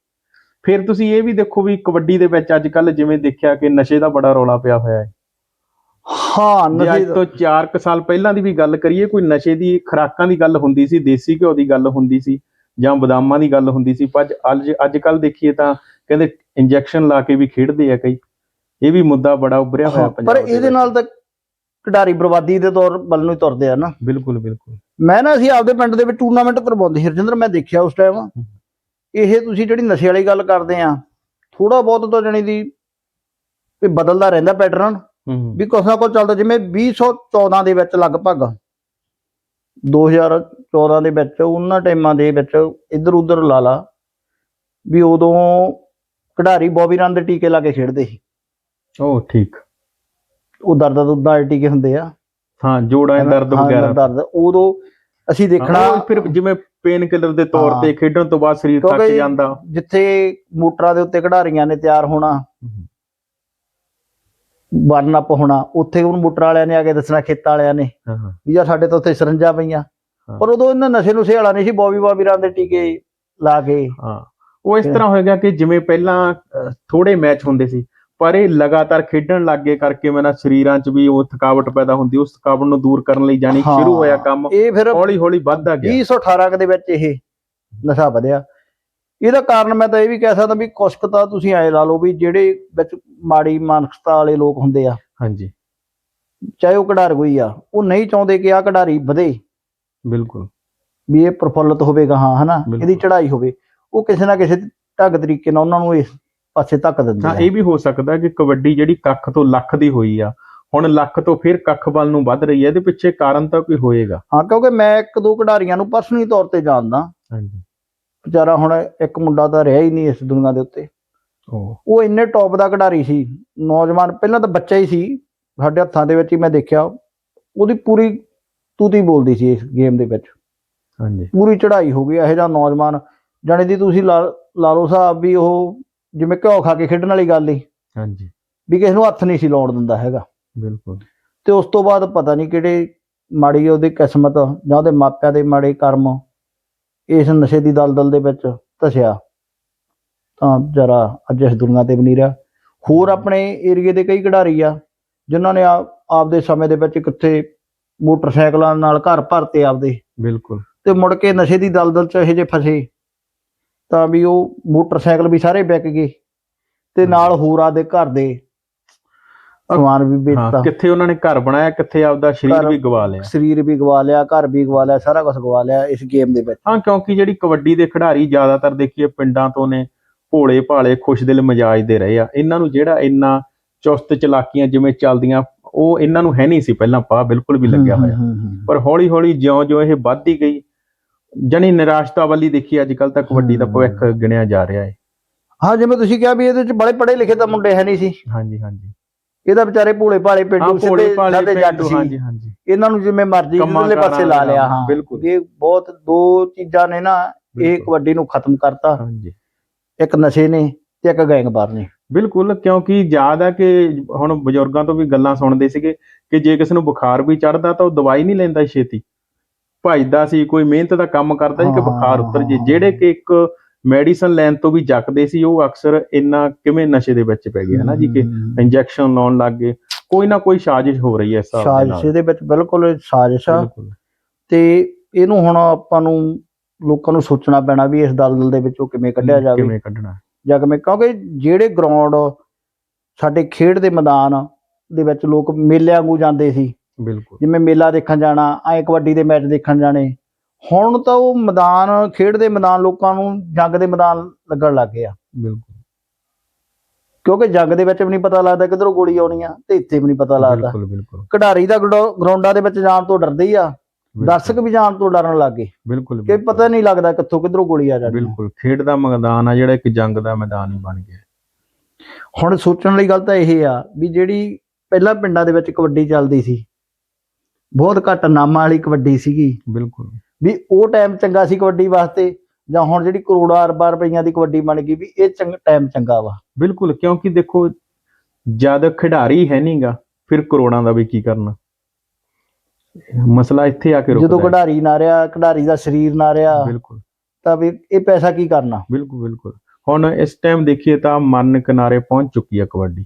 ਫਿਰ ਤੁਸੀਂ ਇਹ ਵੀ ਦੇਖੋ ਵੀ ਕਬੱਡੀ ਦੇ ਵਿੱਚ ਅੱਜ ਕੱਲ ਜਿਵੇਂ ਦੇਖਿਆ ਕਿ ਨਸ਼ੇ ਦਾ ਬੜਾ ਰੌਲਾ ਪਿਆ ਹੋਇਆ ਹੈ। ਹਾਂ ਜੇ ਨਸ਼ੇ ਅੱਜ ਤੋਂ 4 ਸਾਲ ਪਹਿਲਾਂ ਦੀ ਵੀ ਗੱਲ ਕਰੀਏ ਕੋਈ ਨਸ਼ੇ ਦੀ ਖੁਰਾਕਾਂ ਦੀ ਗੱਲ ਹੁੰਦੀ ਸੀ ਦੇਸੀ ਘਿਓ ਦੀ ਗੱਲ ਹੁੰਦੀ ਸੀ ਜਾਂ ਬਦਾਮਾਂ ਦੀ ਗੱਲ ਹੁੰਦੀ ਸੀ ਪਰ ਅੱਜ ਅੱਜ ਕੱਲ ਦੇਖੀਏ ਤਾਂ ਕਹਿੰਦੇ ਇੰਜੈਕਸ਼ਨ ਲਾ ਕੇ ਵੀ ਖੇਡਦੇ ਆ ਕਈ। ਇਹ ਵੀ ਮੁੱਦਾ ਬੜਾ ਉੱਭਰਿਆ ਹੋਇਆ ਪੰਜਾਬ ਪਰ ਇਹਦੇ। ਨਾਲ ਤਾਂ ਖਿਡਾਰੀ ਬਰਬਾਦੀ ਦੇ ਤੌਰ ਵੱਲ ਨੂੰ ਤੁਰਦੇ ਆ ਨਾ। ਬਿਲਕੁਲ ਬਿਲਕੁਲ। ਮੈਂ ਨਾ ਅਸੀਂ ਆਪਦੇ ਪਿੰਡ ਦੇ ਵਿੱਚ ਟੂਰਨਾਮੈਂਟ ਕਰਵਾਉਂਦੇ ਹਰਜਿੰਦਰ ਮੈਂ ਦੇਖਿਆ ਉਸ ਟਾਈਮ। ਇਹ ਤੁਸੀਂ ਜਿਹੜੀ ਨਸ਼ੇ ਵਾਲੀ ਗੱਲ ਕਰਦੇ ਆ ਥੋੜਾ ਬਹੁਤ ਤਾਂ ਜਣੀ ਦੀ ਵੀ ਬਦਲਦਾ ਰਹਿੰਦਾ ਪੈਟਰਨ ਵੀ ਕੁਛ ਨਾ ਕੁਛ ਚੱਲਦਾ ਜਿਵੇਂ 2014 ਦੇ ਵਿੱਚ ਲਗਭਗ। 2014 ਦੇ ਵਿੱਚ ਉਹਨਾਂ ਟਾਈਮਾਂ ਦੇ ਵਿੱਚ ਇੱਧਰ ਉੱਧਰ ਲਾ ਲਾ ਵੀ ਉਦੋਂ ਖਿਡਾਰੀ ਬੋਬੀ ਰਨ ਦੇ ਟੀਕੇ ਲਾ ਕੇ ਖੇਡਦੇ ਸੀ। ਉਹ ਠੀਕ। ਉਹ ਦਰਦ ਦੁੱਦਾਂ ਵਾਲੇ ਟੀਕੇ ਹੁੰਦੇ ਆ। ਹਾਂ ਜੋੜਾਂ ਦੇ ਦਰਦ ਵਗੈਰਾ। ਦਰਦ। ਉਦੋਂ ਅਸੀਂ ਦੇਖਣਾ ਫਿਰ ਜਿਵੇਂ ਪੇਨ ਕਿਲਰ ਦੇ ਤੌਰ। ਤੇ ਖੇਡਣ ਤੋਂ ਬਾਅਦ ਸਰੀਰ ਥੱਕ ਜਾਂਦਾ। ਜਿੱਥੇ ਮੋਟਰਾਂ ਦੇ ਉੱਤੇ ਖਿਡਾਰੀਆਂ ਨੇ ਤਿਆਰ ਹੋਣਾ ਬਰਨ ਅਪ ਹੋਣਾ। ਉੱਥੇ ਉਹਨੂੰ ਮੋਟਰ ਵਾਲਿਆਂ ਨੇ ਆ ਕੇ ਦੱਸਣਾ ਖੇਤਾਂ ਵਾਲਿਆਂ ਨੇ ਹਾਂ ਵੀ ਯਾਰ ਸਾਡੇ ਤਾਂ ਉੱਥੇ ਸਰੰਜਾਂ ਪਈਆਂ। ਪਰ ਉਦੋਂ ਇਹਨਾਂ ਨਸ਼ੇ ਨੁਸ਼ੇ ਵਾਲਾ ਨਹੀਂ ਸੀ ਬੋਬੀ ਬੋਬੀ ਰਾਂ ਦੇ ਟੀਕੇ ਲਾ ਕੇ। ਹਾਂ। ਉਹ ਇਸ ਤਰ੍ਹਾਂ ਹੋਏਗਾ ਕਿ ਜਿਵੇਂ ਪਹਿਲਾਂ ਥੋੜੇ ਮੈਚ ਹੁੰਦੇ ਸੀ ਪਰ ਇਹ ਲਗਾਤਾਰ ਖੇਡਣ ਲੱਗੇ ਕਰਕੇ ਮੇਰਾ ਸਰੀਰਾਂ 'ਚ ਵੀ ਉਹ ਥਕਾਵਟ ਪੈਦਾ ਹੁੰਦੀ ਉਸ ਥਕਾਵਟ ਨੂੰ ਦੂਰ ਕਰਨ ਲਈ ਜਾਨੀ ਹਾਂ। ਸ਼ੁਰੂ ਹੋਇਆ ਕੰਮ। ਇਹ ਫਿਰ ਹੌਲੀ ਹੌਲੀ ਵੱਧਦਾ ਗਿਆ। 2018 ਕੁ ਦੇ ਵਿੱਚ ਇਹ ਨਸ਼ਾ ਵਧਿਆ। ਇਹਦਾ ਕਾਰਨ ਮੈਂ ਤਾਂ ਇਹ ਵੀ ਕਹਿ ਸਕਦਾ ਵੀ ਕੁਛ ਕੁ ਤਾਂ ਤੁਸੀਂ ਐ ਲਾ ਲਓ ਵੀ ਜਿਹੜੇ ਵਿੱਚ ਮਾੜੀ ਮਾਨਸਿਕਤਾ ਵਾਲੇ ਲੋਕ ਹੁੰਦੇ ਆ ਹਾਂਜੀ। ਚਾਹੇ ਉਹ ਖਿਡਾਰ ਕੋਈ ਆ ਉਹ ਨਹੀਂ ਚਾਹੁੰਦੇ ਕਿ ਆ ਖਿਡਾਰੀ ਵਧੇ। ਬਿਲਕੁਲ। ਵੀ ਇਹ ਪ੍ਰਫੁੱਲਤ ਹੋਵੇਗਾ ਹਾਂ ਹਨਾ। ਇਹਦੀ ਚੜ੍ਹਾਈ ਹੋਵੇ। ਉਹ ਕਿਸੇ ਨਾ ਕਿਸੇ ਢੰਗ ਤਰੀਕੇ ਨਾਲ ਉਹਨਾਂ ਨੂੰ ਇਸ ਪਾਸੇ ਧੱਕ ਦਿੰਦੇ ਹਾਂ ਆ। ਇਹ ਵੀ ਹੋ ਸਕਦਾ ਕਿ ਕਬੱਡੀ ਜਿਹੜੀ ਕੱਖ ਤੋਂ ਲੱਖ ਦੀ ਹੋਈ ਆ ਹੁਣ ਲੱਖ ਤੋਂ ਫਿਰ ਕੱਖ ਵੱਲ ਨੂੰ ਵੱਧ ਰਹੀ ਹੈ ਇਹਦੇ ਪਿੱਛੇ ਕਾਰਨ ਤਾਂ ਕੋਈ ਹੋਏਗਾ। ਹਾਂ ਕਿਉਂਕਿ ਮੈਂ ਇੱਕ ਦੋ ਖਿਡਾਰੀਆਂ ਨੂੰ ਪਰਸਨਲੀ ਤੌਰ ਤੇ ਜਾਣਦਾ। ਹਾਂਜੀ। ਵਿਚਾਰਾ ਹੁਣ ਇੱਕ ਮੁੰਡਾ ਤਾਂ ਰਿਹਾ ਹੀ ਨਹੀਂ ਇਸ ਦੁਨੀਆ ਦੇ ਉੱਤੇ। ਉਹ ਉਹ ਇੰਨੇ ਟੌਪ ਦਾ ਖਿਡਾਰੀ ਸੀ। ਨੌਜਵਾਨ ਪਹਿਲਾਂ ਤਾਂ ਬੱਚਾ ਹੀ ਸੀ। ਸਾਡੇ ਹੱਥਾਂ ਦੇ ਵਿੱਚ ਹੀ ਮੈਂ ਦੇਖਿਆ। ਉਹਦੀ ਪੂਰੀ ਤੂਤੀ ਬੋਲਦੀ ਸੀ ਇਸ ਗੇਮ ਦੇ ਵਿੱਚ। ਹਾਂਜੀ। ਪੂਰੀ ਚੜ੍ਹਾਈ ਹੋ ਗਈ ਇਹੋ ਜਿਹਾ ਨੌਜਵਾਨ। ਜਾਣੇ ਦੀ ਤੁਸੀਂ ਲਾ ਲਾ ਲਓ ਸਾਹਿਬ ਵੀ ਉਹ ਜਿਵੇਂ ਘਿਓ ਖਾ ਕੇ ਖੇਡਣ ਵਾਲੀ ਗੱਲ ਹੀ ਹਾਂਜੀ। ਵੀ ਕਿਸੇ ਨੂੰ ਹੱਥ ਨਹੀਂ ਸੀ ਲਾਉਣ ਦਿੰਦਾ ਹੈਗਾ। ਬਿਲਕੁਲ। ਤੇ ਉਸ ਤੋਂ ਬਾਅਦ ਪਤਾ ਨਹੀਂ ਕਿਹੜੇ ਮਾੜੀ ਉਹਦੀ ਕਿਸਮਤ ਜਾਂ ਉਹਦੇ ਮਾਪਿਆਂ ਦੇ ਮਾੜੇ ਕਰਮ ਇਸ ਨਸ਼ੇ ਦੀ ਦਲਦਲ ਦੇ ਵਿੱਚ ਧਸਿਆ। ਤਾਂ ਜਰਾ ਅੱਜ ਇਸ ਦੁਨੀਆ ਤੇ ਵੀ ਨਹੀਂ ਰਿਹਾ। ਹੋਰ ਆਪਣੇ ਏਰੀਏ ਦੇ ਕਈ ਖਿਡਾਰੀ ਆ ਜਿਨ੍ਹਾਂ ਨੇ ਆਪਦੇ ਸਮੇਂ ਦੇ ਵਿੱਚ ਕਿੱਥੇ ਮੋਟਰਸਾਈਕਲਾਂ ਨਾਲ ਘਰ ਭਰਤੇ ਆਪਦੇ। ਬਿਲਕੁਲ। ਤੇ ਮੁੜ ਕੇ ਨਸ਼ੇ ਦੀ ਦਲਦਲ ਚ ਇਹੋ ਜਿਹੇ ਫਸੇ ਤਾਂ ਵੀ ਉਹ ਮੋਟਰਸਾਈਕਲ ਵੀ ਸਾਰੇ ਵਿਕ ਗਏ। ਤੇ ਨਾਲ ਹੋਰ ਆਦੇ ਘਰ ਦੇ ਸਮਾਨ ਵੀ ਵੇਚਤਾ। ਹਾਂ ਕਿੱਥੇ ਉਹਨਾਂ ਨੇ ਘਰ ਬਣਾਇਆ ਕਿੱਥੇ ਆਪਦਾ ਸਰੀਰ ਘਰ- ਵੀ ਗਵਾ ਲਿਆ? ਸਰੀਰ ਵੀ ਗਵਾ ਲਿਆ ਘਰ ਵੀ ਗਵਾ ਲਿਆ ਸਾਰਾ ਕੁਝ ਗਵਾ ਲਿਆ ਇਸ ਗੇਮ ਦੇ ਵਿੱਚ। ਹਾਂ ਕਿਉਂਕਿ ਜਿਹੜੀ ਕਬੱਡੀ ਦੇ ਖਿਡਾਰੀ ਜ਼ਿਆਦਾਤਰ ਦੇਖੀਏ ਪਿੰਡਾਂ ਤੋਂ ਨੇ ਭੋਲੇ ਭਾਲੇ ਖੁਸ਼ਦਿਲ ਮਜਾਜ ਦੇ ਰਹੇ ਆ। ਇਹਨਾਂ ਨੂੰ ਜਿਹੜਾ ਇੰਨਾ ਚੁਸਤ ਚਲਾਕੀਆਂ ਜਿਵੇਂ ਚੱਲਦੀਆਂ ਉਹ ਇਹਨਾਂ ਨੂੰ ਹੈ ਨਹੀਂ ਸੀ ਪਹਿਲਾਂ ਪਾ ਬਿਲਕੁਲ ਵੀ ਲੱਗਿਆ ਹੋਇਆ। ਪਰ ਹੌਲੀ ਹੌਲੀ ਜਿਉਂ-ਜਿਉਂ ਇਹ ਵੱਧਦੀ ਗਈ ਜਣੀ ਨਿਰਾਸ਼ਤਾ ਵੱਲੀ ਦੇਖੀ ਅੱਜ ਕੱਲ ਤਾਂ ਕਬੱਡੀ ਦਾ ਹਮ। ਭਵਿੱਖ ਗਿਣਿਆ ਜਾ ਰਿਹਾ ਹੈ ਹਾਂ ਜਿਵੇਂ ਤੁਸੀਂ ਕਿਹਾ ਵੀ ਇਹਦੇ ਵਿੱਚ ਬੜੇ ਪੜ੍ਹੇ ਲਿਖੇ ਤਾਂ ਮੁੰਡੇ ਹੈ ਨਹੀਂ ਸੀ। ਹਾਂਜੀ ਹਾਂਜੀ। ਇਹਦਾ ਵਿਚਾਰੇ ਭੋਲੇ ਭਾਲੇ ਪਿੰਡੂ ਸਿੱਧੇ ਸਾਦੇ ਜੱਟ ਸੀ। ਹਾਂਜੀ ਹਾਂਜੀ। ਇਹਨਾਂ ਨੂੰ ਜਿਵੇਂ ਮਰਜ਼ੀ ਇਧਰਲੇ ਪਾਸੇ ਲਾ ਲਿਆ ਹਾਂ ਬਿਲਕੁਲ। ਇਹ ਬਹੁਤ ਦੋ ਚੀਜ਼ਾਂ ਨੇ ਨਾ ਇਹ। ਕਬੱਡੀ ਨੂੰ ਖਤਮ ਕਰਤਾ। ਹਾਂਜੀ। ਇੱਕ ਨਸ਼ੇ ਨੇ ਤੇ ਇੱਕ ਗੈਂਗਵਾਰ ਨੇ। ਬਿਲਕੁਲ ਕਿਉਂਕਿ ਯਾਦ ਆ ਕਿ ਹੁਣ ਬਜ਼ੁਰਗਾਂ ਤੋਂ ਵੀ ਗੱਲਾਂ ਸੁਣਦੇ ਸੀਗੇ ਕਿ ਜੇ ਕਿਸੇ ਨੂੰ ਬੁਖਾਰ ਵੀ ਚੜਦਾ ਤਾਂ ਉਹ ਦਵਾਈ ਨਹੀਂ ਲੈਂਦਾ ਛੇਤੀ। ਭਜਦਾ ਸੀ ਕੋਈ ਮਿਹਨਤ ਦਾ ਕੰਮ ਕਰਦਾ ਸੀ ਕਿ ਬੁਖਾਰ ਉਤਰ ਜੇ। ਜਿਹੜੇ ਕਿ ਇੱਕ ਮੈਡੀਸਨ ਲੈਣ ਤੋਂ ਵੀ ਜੱਕਦੇ ਸੀ ਉਹ ਅਕਸਰ ਇੰਨਾ ਕਿਵੇਂ ਨਸ਼ੇ ਦੇ ਵਿੱਚ ਪੈ ਗਏ ਹਨਾ ਜੀ ਕਿ ਇੰਜੈਕਸ਼ਨ ਲਾਉਣ ਲੱਗ ਗਏ। ਕੋਈ ਨਾ ਕੋਈ ਸਾਜ਼ਿਸ਼ ਹੋ ਰਹੀ ਹੈ ਇਸ ਹਿਸਾਬ ਦੇ ਸਾਜ਼ਿਸ਼ ਨਾਲ ਇਹਦੇ ਵਿੱਚ ਬਿਲਕੁਲ ਸਾਜ਼ਿਸ਼ ਆ। ਤੇ ਇਹਨੂੰ ਹੁਣ ਆਪਾਂ ਨੂੰ ਲੋਕਾਂ ਨੂੰ ਸੋਚਣਾ ਪੈਣਾ ਵੀ ਇਸ ਦਲਦਲ ਦੇ ਵਿੱਚੋਂ ਕਿਵੇਂ ਕੱਢਿਆ ਜਾਵੇ। ਕਿਵੇਂ ਕੱਢਣਾ। ਜਾਂ ਕਿਵੇਂ ਕਿਉਂਕਿ ਜਿਹੜੇ ਗਰਾਊਂਡ ਸਾਡੇ ਖੇਡ ਦੇ ਮੈਦਾਨ ਦੇ ਵਿੱਚ ਲੋਕ ਮੇਲਿਆਂ ਵਾਂਗੂ ਜਾਂਦੇ ਸੀ। ਬਿਲਕੁਲ। ਜਿਵੇਂ ਮੇਲਾ ਦੇਖਣ ਜਾਣਾ ਐ ਕਬੱਡੀ ਦੇ ਮੈਚ ਦੇਖਣ ਜਾਣੇ। ਹੁਣ ਤਾਂ ਉਹ ਮੈਦਾਨ ਖੇਡ ਦੇ ਮੈਦਾਨ ਲੋਕਾਂ ਨੂੰ ਜੰਗ ਦੇ ਮੈਦਾਨ ਲੱਗਣ ਲੱਗ ਗਏ ਆ। ਬਿਲਕੁਲ। ਕਿਉਂਕਿ ਜੰਗ ਦੇ ਵਿੱਚ ਵੀ ਨਹੀਂ ਪਤਾ ਲੱਗਦਾ ਕਿਧਰੋਂ ਗੋਲੀ ਆਉਣੀ ਆ ਤੇ ਇੱਥੇ ਵੀ ਨਹੀਂ ਪਤਾ ਲੱਗਦਾ। ਬਿਲਕੁਲ ਬਿਲਕੁਲ। ਖਿਡਾਰੀ ਦਾ ਗਰਾਊਂਡਾਂ ਦੇ ਵਿੱਚ ਜਾਣ ਤੋਂ ਡਰਦੇ ਹੀ ਆ। ਦਰਸ਼ਕ ਵੀ ਜਾਣ ਤੋਂ ਡਰਨ ਲੱਗ ਗਏ। ਬਿਲਕੁਲ ਕਿ ਪਤਾ ਨਹੀਂ ਲੱਗਦਾ ਕਿੱਥੋਂ ਕਿਧਰੋਂ ਗੋਲੀ ਆ ਆ। ਬਿਲਕੁਲ ਖੇਡ ਦਾ ਮੈਦਾਨ ਆ ਜਿਹੜਾ ਇੱਕ ਜੰਗ ਦਾ ਮੈਦਾਨ ਹੀ ਬਣ ਗਿਆ। ਹੁਣ ਸੋਚਣ ਵਾਲੀ ਗੱਲ ਤਾਂ ਇਹ ਆ ਵੀ ਜਿਹੜੀ ਪਹਿਲਾਂ ਪਿੰਡਾਂ ਦੇ ਵਿੱਚ ਕਬੱਡੀ ਚੱਲਦੀ ਸੀ ਬਹੁਤ ਘੱਟ ਨਾਮਾਂ ਵਾਲੀ ਕਬੱਡੀ ਸੀਗੀ। ਬਿਲਕੁਲ। ਵੀ ਉਹ ਟਾਈਮ ਚੰਗਾ ਸੀ ਕਬੱਡੀ ਵਾਸਤੇ ਜਾਂ ਹੁਣ ਜਿਹੜੀ ਕਰੋੜਾਂ ਅਰਬਾਂ ਰੁਪਈਆਂ ਦੀ ਕਬੱਡੀ ਬਣ ਗਈ ਵੀ ਇਹ ਚੰਗਾ ਟਾਈਮ ਚੰਗਾ ਵਾ। ਬਿਲਕੁਲ ਕਿਉਂਕਿ ਦੇਖੋ ਜਦ ਖਿਡਾਰੀ ਹੈ ਨਹੀਂਗਾ ਫਿਰ ਕਰੋੜਾਂ ਦਾ ਵੀ ਕੀ ਕਰਨਾ? ਮਸਲਾ ਇੱਥੇ ਆ ਕੇ ਰੁਕਦਾ ਜਦੋਂ। ਖਿਡਾਰੀ ਨਾ ਰਿਹਾ ਖਿਡਾਰੀ ਦਾ ਸਰੀਰ ਨਾ ਰਿਹਾ ਬਿਲਕੁਲ। ਤਾਂ ਵੀ ਇਹ ਪੈਸਾ ਕੀ ਕਰਨਾ? ਬਿਲਕੁਲ ਬਿਲਕੁਲ। ਹੁਣ ਇਸ ਟਾਈਮ ਦੇਖੀਏ ਤਾਂ ਮਰਨ ਕਿਨਾਰੇ ਪਹੁੰਚ ਚੁੱਕੀ ਹੈ ਕਬੱਡੀ।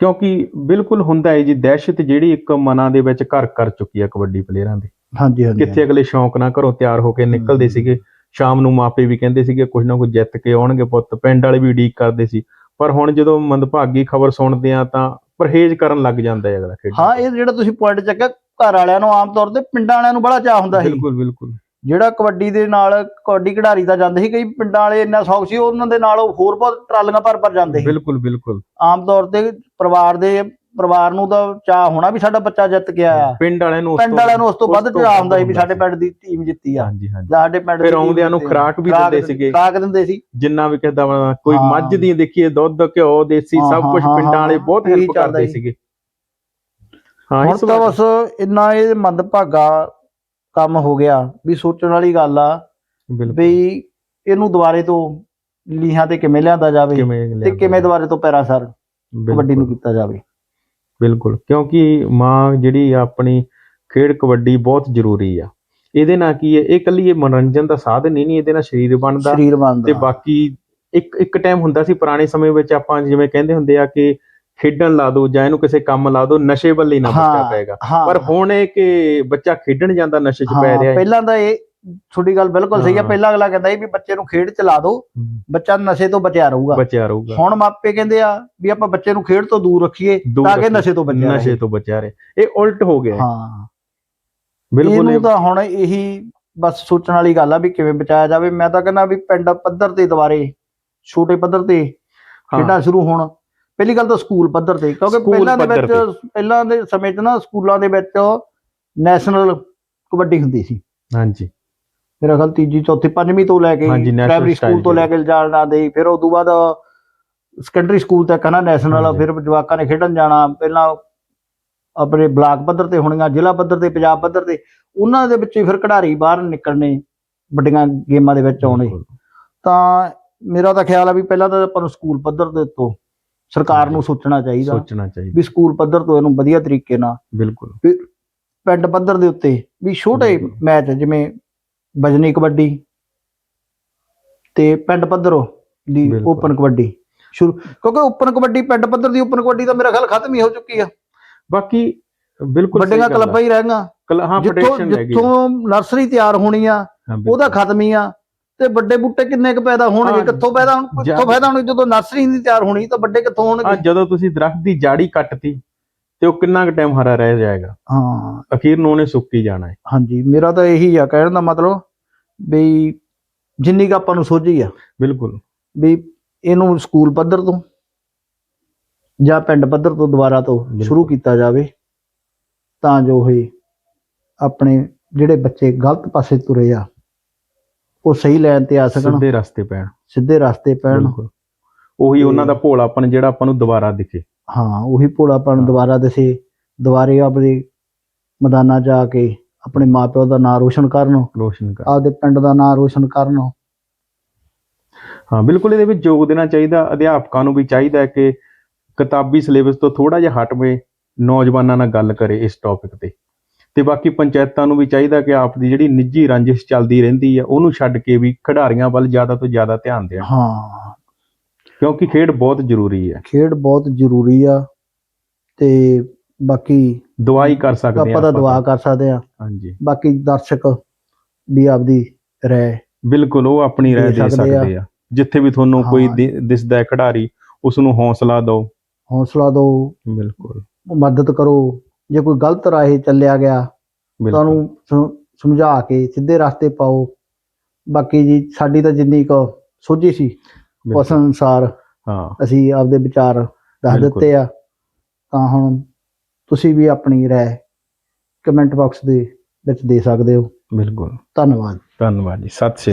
ਕਿਉਂਕਿ ਬਿਲਕੁਲ ਹੁੰਦਾ ਹੈ ਜੀ ਦਹਿਸ਼ਤ ਜਿਹੜੀ ਇੱਕ ਮਨਾਂ ਦੇ ਵਿੱਚ ਘਰ ਕਰ ਚੁੱਕੀ ਹੈ ਕਬੱਡੀ ਪਲੇਅਰਾਂ ਦੇ। ਹਾਂਜੀ ਹਾਂਜੀ ਕਿੱਥੇ ਅਗਲੇ ਸ਼ੌਂਕ ਨਾਲ ਘਰੋਂ ਤਿਆਰ ਹੋ ਕੇ ਨਿਕਲਦੇ। ਸੀਗੇ ਸ਼ਾਮ ਨੂੰ ਮਾਪੇ ਵੀ ਕਹਿੰਦੇ ਸੀਗੇ ਕੁਝ ਨਾ ਕੁਝ ਜਿੱਤ ਕੇ ਆਉਣਗੇ ਪੁੱਤ ਪਿੰਡ ਵਾਲੇ ਵੀ ਉਡੀਕ ਕਰਦੇ ਸੀ। ਪਰ ਹੁਣ ਜਦੋਂ ਮੰਦਭਾਗੀ ਖਬਰ ਸੁਣਦੇ ਆ ਤਾਂ ਪਰਹੇਜ਼ ਕਰਨ ਲੱਗ ਜਾਂਦਾ ਹੈ ਅਗਲਾ ਖੇਡ। ਹਾਂ ਇਹ ਜਿਹੜਾ ਤੁਸੀਂ ਪੁਆਇੰਟ ਚੱਕਿਆ ਘਰ ਵਾਲਿਆਂ ਨੂੰ ਆਮ ਤੌਰ ਤੇ ਪਿੰਡਾਂ ਵਾਲਿਆਂ ਨੂੰ ਬੜਾ ਚਾਹ ਹੁੰਦਾ ਸੀ। ਬਿਲਕੁਲ ਬਿਲਕੁਲ। ਜਿਹੜਾ ਕਬੱਡੀ ਦੇ ਨਾਲ ਕਬੱਡੀ ਖਿਡਾਰੀ ਦਾ ਜਾਂਦੇ ਸੀ ਕਈ ਪਿੰਡਾਂ ਵਾਲੇ ਇੰਨਾ ਸ਼ੌਕ ਸੀ ਉਹਨਾਂ ਦੇ ਨਾਲ ਉਹ ਹੋਰ ਬਹੁਤ ਟਰਾਲੀਆਂ ਭਰ ਭਰ ਜਾਂਦੇ ਸੀ। ਬਿਲਕੁਲ ਬਿਲਕੁਲ। ਆਮ ਤੌਰ ਤੇ ਪਰਿਵਾਰ ਦੇ ਪਰਿਵਾਰ ਨੂੰ ਤਾਂ ਚਾਹ ਹੋਣਾ ਵੀ ਸਾਡਾ ਬੱਚਾ ਜਿੱਤ ਆਇਆ ਪਿੰਡ ਵਾਲਿਆਂ ਨੂੰ ਪਿੰਡ ਵਾਲਿਆਂ ਨੂੰ ਉਸ ਤੋਂ ਵੱਧ ਚਾਹ ਹੁੰਦਾ ਸੀ ਵੀ ਸਾਡੇ। ਪਿੰਡ ਦੀ ਟੀਮ ਜਿੱਤੀ ਆ। ਹਾਂਜੀ ਹਾਂਜੀ। ਸਾਡੇ ਪਿੰਡ ਫਿਰ ਆਉਂਦਿਆਂ ਨੂੰ। ਖੁਰਾਕ ਵੀ ਦਿੰਦੇ ਸੀਗੇ। ਖੁਰਾਕ ਦਿੰਦੇ ਸੀ। ਜਿੰਨਾ ਵੀ ਕਹਿੰਦਾ ਵਾ, ਕੋਈ। ਮੱਝ ਦੀ ਦੇਖੀਏ ਦੁੱਧ ਘਿਓ ਦੇਸੀ ਸਭ ਕੁਝ ਪਿੰਡਾਂ ਵਾਲੇ ਬਹੁਤ ਹੈਲਪ ਕਰਦੇ। ਸੀਗੇ। ਹਾਂ ਇਸ ਤਾਂ ਬਸ ਇੰਨਾ ਇਹ ਮੰਦਭਾਗਾ ਕੰਮ ਹੋ ਗਿਆ ਵੀ ਸੋਚਣ ਵਾਲੀ ਗੱਲ ਆ ਵੀ ਇਹਨੂੰ ਦੁਬਾਰੇ ਤੋਂ ਲੀਹਾਂ ਤੇ ਕਿਵੇਂ ਲਿਆਂਦਾ ਜਾਵੇ ਤੇ ਕਿਵੇਂ ਦੁਬਾਰੇ ਤੋਂ ਪੈਰਾ ਸਰ ਕਬੱਡੀ ਨੂੰ ਕੀਤਾ ਜਾਵੇ। ਬਿਲਕੁਲ ਕਿਉਂਕਿ ਮਾਂ ਜਿਹੜੀ ਆਪਣੀ ਖੇਡ ਕਬੱਡੀ ਬਹੁਤ ਜ਼ਰੂਰੀ ਆ। ਇਹਦੇ ਨਾਲ ਕੀ ਹੈ ਇਹ ਕੱਲੀ ਇਹ ਮਨੋਰੰਜਨ ਦਾ ਸਾਧਨ ਹੀ ਨਹੀਂ ਇਹਦੇ ਨਾਲ ਸਰੀਰ ਬਣਦਾ ਸਰੀਰ ਬਣਦਾ। ਤੇ ਬਾਕੀ ਇੱਕ ਇੱਕ ਟਾਈਮ ਹੁੰਦਾ ਸੀ ਪੁਰਾਣੇ ਸਮੇਂ ਵਿੱਚ ਆਪਾਂ ਜਿਵੇਂ ਕਹਿੰਦੇ ਹੁੰਦੇ ਆ ਕਿ ਖੇਡਣ ਲਾ ਦਿਓ ਜਾਂ ਇਹਨੂੰ ਕਿਸੇ ਕੰਮ ਲਾ ਦਿਓ ਨਸ਼ੇ ਵੱਲ ਹੀ ਨਾ ਬੱਚਾ ਪਏਗਾ। ਹਾਂ। ਪਰ ਹੁਣ ਇਹ ਕਿ ਬੱਚਾ ਖੇਡਣ ਜਾਂਦਾ ਨਸ਼ੇ 'ਚ ਪੈ ਹਾਂ, ਰਿਹਾ ਹੈ। ਪਹਿਲਾਂ ਤਾਂ ਇਹ ਤੁਹਾਡੀ ਗੱਲ ਬਿਲਕੁਲ ਸਹੀ ਹਾਂ। ਪਹਿਲਾਂ ਅਗਲਾ ਕਹਿੰਦਾ ਸੀ ਵੀ ਬੱਚੇ ਨੂੰ ਖੇਡ ਚ ਲਾ ਦਿਓ ਬੱਚਾ ਨਸ਼ੇ ਤੋਂ ਬਚਿਆ ਰਹੂਗਾ। ਬਚਿਆ ਰਹੂਗਾ। ਹੁਣ ਮਾਪੇ ਕਹਿੰਦੇ ਆ ਵੀ ਆਪਾਂ ਬੱਚੇ ਨੂੰ ਖੇਡ ਤੋਂ ਦੂਰ ਰੱਖੀਏ ਤਾਂ ਕਿ। ਨਸ਼ੇ ਤੋਂ ਬਚਿਆ ਨਸ਼ੇ ਤੋਂ ਬਚਿਆ ਰਹੇ। ਇਹ ਉਲਟ ਹੋ ਗਿਆ। ਹੈ। ਬਿਲਕੁਲ ਇਹ- ਤਾਂ ਹੁਣ ਇਹੀ ਬਸ ਸੋਚਣ ਵਾਲੀ ਗੱਲ ਆ ਵੀ ਕਿਵੇਂ ਬਚਾਇਆ ਜਾਵੇ। ਮੈਂ ਤਾਂ ਕਹਿੰਦਾ ਵੀ ਪਿੰਡ ਪੱਧਰ ਤੇ ਦੁਬਾਰੇ ਛੋਟੇ ਪੱਧਰ ਤੇ। ਖੇਡਾਂ ਸ਼ੁਰੂ ਹੋਣ। ਪਹਿਲੀ ਗੱਲ ਤਾਂ ਸਕੂਲ ਪੱਧਰ ਤੇ ਕਿਉਂਕਿ ਪਹਿਲਾਂ ਦੇ ਵਿੱਚ ਪਹਿਲਾਂ ਦੇ ਸਮੇਂ 'ਚ ਨਾ ਸਕੂਲਾਂ ਦੇ ਵਿੱਚ ਨੈਸ਼ਨਲ ਕਬੱਡੀ ਹੁੰਦੀ ਸੀ। ਹਾਂਜੀ। ਮੇਰਾ ਖਿਆਲ ਤੀਜੀ ਚੌਥੀ ਪੰਜਵੀਂ ਤੋਂ ਲੈ ਕੇ ਪ੍ਰਾਇਮਰੀ ਸਕੂਲ ਤੋਂ ਲੈ ਕੇ ਜਾਣਾ ਦੇ ਫਿਰ ਉਸ ਤੋਂ ਬਾਅਦ ਸੈਕੰਡਰੀ ਸਕੂਲ ਤੱਕ ਨਾ ਨੈਸ਼ਨਲ। ਫਿਰ ਜਵਾਕਾਂ ਨੇ ਖੇਡਣ ਜਾਣਾ ਪਹਿਲਾਂ ਆਪਣੇ ਬਲਾਕ ਪੱਧਰ ਤੇ ਹੋਣੀਆਂ ਜ਼ਿਲ੍ਹਾ ਪੱਧਰ ਤੇ ਪੰਜਾਬ ਪੱਧਰ ਤੇ ਉਹਨਾਂ ਦੇ ਵਿੱਚ ਫਿਰ ਖਿਡਾਰੀ ਬਾਹਰ ਨਿਕਲਣੇ ਵੱਡੀਆਂ ਗੇਮਾਂ ਦੇ ਵਿੱਚ ਆਉਣੇ। ਤਾਂ ਮੇਰਾ ਤਾਂ ਖਿਆਲ ਆ ਵੀ ਪਹਿਲਾਂ ਤਾਂ ਆਪਾਂ ਨੂੰ ਸਕੂਲ ਪੱਧਰ ਦੇ ਤੋਂ ਸਰਕਾਰ ਨੂੰ ਸੋਚਣਾ ਚਾਹੀਦਾ ਸੋਚਣਾ ਚਾਹੀਦਾ ਵੀ ਸਕੂਲ ਪੱਧਰ ਤੋਂ ਇਹਨੂੰ ਵਧੀਆ ਤਰੀਕੇ ਨਾਲ ਬਿਲਕੁਲ ਪਿੰਡ ਪੱਧਰ ਦੇ ਉੱਤੇ ਵੀ ਛੋਟੇ। ਮੈਚ ਜਿਵੇਂ ਵਜਨੀ ਕਬੱਡੀ ਤੇ ਪਿੰਡ ਪੱਧਰ ਦੀ ਬਿਲਕੁਲ। ਓਪਨ ਕਬੱਡੀ ਸ਼ੁਰੂ ਕਿਉਂਕਿ ਓਪਨ ਕਬੱਡੀ ਪਿੰਡ ਪੱਧਰ ਦੀ ਓਪਨ ਕਬੱਡੀ ਤਾਂ ਮੇਰਾ ਖਿਆਲ ਖਤਮ ਹੀ ਹੋ ਚੁੱਕੀ ਆ ਬਾਕੀ ਬਿਲਕੁਲ ਸਹੀ ਵੱਡੀਆਂ ਗੱਲ ਆ। ਕਲੱਬਾਂ ਹੀ ਰਹਿ ਕਲ- ਹਾਂ ਜਿੱਥੋਂ ਪ੍ਰੋਟੈਕਸ਼ਨ ਹੈਗੀ ਆ। ਜਿੱਥੋਂ ਨਰਸਰੀ ਤਿਆਰ ਹੋਣੀ ਆ ਹਾਂ, ਬਿਲਕੁਲ। ਉਹਦਾ ਖਤਮ ਹੀ ਆ ਤੇ ਵੱਡੇ ਬੂਟੇ ਕਿੰਨੇ ਕੁ ਪੈਦਾ ਹੋਣਗੇ ਹਾਂ, ਕਿੱਥੋਂ ਪੈਦਾ ਹੋਣ ਕਿੱਥੋਂ ਫਾਇਦਾ ਹੋਣੀ ਜਦੋਂ ਨਰਸਰੀ ਨਹੀਂ ਤਿਆਰ ਹੋਣੀ ਤਾਂ ਵੱਡੇ ਕਿੱਥੋਂ ਹਾਂ ਹੋਣਗੇ ਜਦੋਂ ਤੁਸੀਂ ਦਰਖਤ ਦੀ ਜਾੜੀ ਕੱਟਤੀ ਤੇ ਉਹ ਕਿੰਨਾ ਕੁ ਟਾਈਮ ਹਰਾ ਰਹਿ ਜਾਏਗਾ? ਹਾਂ। ਅਖੀਰ ਨੂੰ ਉਹਨੇ ਸੁੱਕੀ ਜਾਣਾ ਹੈ। ਹਾਂਜੀ ਮੇਰਾ ਤਾਂ ਇਹੀ ਆ ਕਹਿਣ ਦਾ ਮਤਲਬ ਵੀ ਜਿੰਨੀ ਕੁ ਆਪਾਂ ਨੂੰ ਸੋਝੀ ਆ। ਬਿਲਕੁਲ। ਵੀ ਇਹਨੂੰ ਸਕੂਲ ਪੱਧਰ ਤੋਂ ਜਾਂ ਪਿੰਡ ਪੱਧਰ ਤੋਂ ਦੁਬਾਰਾ ਤੋਂ। ਸ਼ੁਰੂ ਕੀਤਾ ਜਾਵੇ ਤਾਂ ਜੋ ਇਹ ਆਪਣੇ ਜਿਹੜੇ ਬੱਚੇ ਗਲਤ ਪਾਸੇ ਤੁਰੇ ਆ ਉਹ ਸਹੀ ਲਾਈਨ ਤੇ ਆ ਸਕਣ। ਸਿੱਧੇ ਰਸਤੇ ਪੈਣ। ਸਿੱਧੇ ਰਸਤੇ ਪੈਣ। ਉਹੀ ਉਹਨਾਂ ਦਾ ਭੋਲਾਪਨ ਜਿਹੜਾ ਆਪਾਂ ਨੂੰ ਦੁਬਾਰਾ ਦਿਖੇ। ਹਾਂ ਉਹੀ ਭੋਲਾਪਣ ਹਾਂ। ਦੁਬਾਰਾ ਦਿਸੇ ਦੁਬਾਰੇ ਆਪਣੇ ਮੈਦਾਨਾਂ 'ਚ ਆ ਕੇ ਆਪਣੇ ਮਾਪਿਓ ਦਾ ਨਾਂ ਰੋਸ਼ਨ ਕਰਨ। ਰੋਸ਼ਨ ਕਰ ਆਪਦੇ ਪਿੰਡ ਦਾ ਨਾਂ ਰੋਸ਼ਨ ਕਰਨ। ਹਾਂ ਬਿਲਕੁਲ ਇਹਦੇ ਵਿੱਚ ਯੋਗ ਦੇਣਾ ਚਾਹੀਦਾ ਅਧਿਆਪਕਾਂ ਨੂੰ ਵੀ ਚਾਹੀਦਾ ਹੈ ਕਿ ਕਿਤਾਬੀ ਸਿਲੇਬਸ ਤੋਂ ਥੋੜਾ ਜਿਹਾ ਹਟਵੇਂ ਨੌਜਵਾਨਾਂ ਨਾਲ ਗੱਲ ਕਰੇ ਇਸ ਟੌਪਿਕ ਤੇ। ਤੇ ਬਾਕੀ ਪੰਚਾਇਤਾਂ ਨੂੰ ਵੀ ਚਾਹੀਦਾ ਕਿ ਆਪ ਦੀ ਜਿਹੜੀ ਨਿੱਜੀ ਰੰਜਿਸ਼ ਚੱਲਦੀ ਰਹਿੰਦੀ ਹੈ ਉਹਨੂੰ ਛੱਡ ਕੇ ਵੀ ਖਿਡਾਰੀਆਂ ਵੱਲ ਜ਼ਿਆਦਾ ਤੋਂ ਜ਼ਿਆਦਾ ਧਿਆਨ ਦੇਣ। ਹਾਂ ਕਿਉਂਕਿ ਖੇਡ ਬਹੁਤ ਜ਼ਰੂਰੀ ਹੈ। ਖੇਡ ਬਹੁਤ ਜ਼ਰੂਰੀ ਆ ਤੇ ਬਾਕੀ ਦਵਾਈ ਕਰ ਸਕਦੇ ਹਾਂ ਆਪਾਂ ਤਾਂ। ਦੁਆ ਕਰ ਸਕਦੇ ਆ ਹਾਂਜੀ। ਬਾਕੀ ਦਰਸ਼ਕ ਵੀ ਆਪਦੀ ਰਹਿ ਬਿਲਕੁਲ ਉਹ ਆਪਣੀ ਰਾਏ ਦੇ ਸਕਦੇ ਆ। ਜਿੱਥੇ ਵੀ ਤੁਹਾਨੂੰ ਕੋਈ ਦਿਸਦਾ ਹੈ ਖਿਡਾਰੀ ਉਸ ਨੂੰ ਹੌਸਲਾ ਦਿਓ। ਹੌਸਲਾ ਦਿਓ। ਬਿਲਕੁਲ। ਮਦਦ ਕਰੋ। ਜੇ ਕੋਈ ਗਲਤ ਰਾਹੇ ਚੱਲਿਆ ਗਿਆ ਤੁਹਾਨੂੰ ਸਮਝਾ ਕੇ ਸਿੱਧੇ ਰਸਤੇ ਪਾਓ। ਬਾਕੀ ਜੀ ਸਾਡੀ ਤਾਂ ਜਿੰਨੀ ਕੁ ਸੋਝੀ ਸੀ। ਉਸ ਅਨੁਸਾਰ ਹਾਂ। ਅਸੀਂ ਆਪਦੇ ਵਿਚਾਰ ਦੱਸ। ਦਿੱਤੇ ਆ। ਤਾਂ ਹੁਣ ਤੁਸੀਂ ਵੀ ਆਪਣੀ ਰਾਏ ਕਮੈਂਟ ਬਾਕਸ ਦੇ ਵਿੱਚ ਦੇ ਸਕਦੇ ਹੋ। ਬਿਲਕੁਲ। ਧੰਨਵਾਦ। ਧੰਨਵਾਦ ਜੀ। ਸਤਿ ਸ਼੍ਰੀ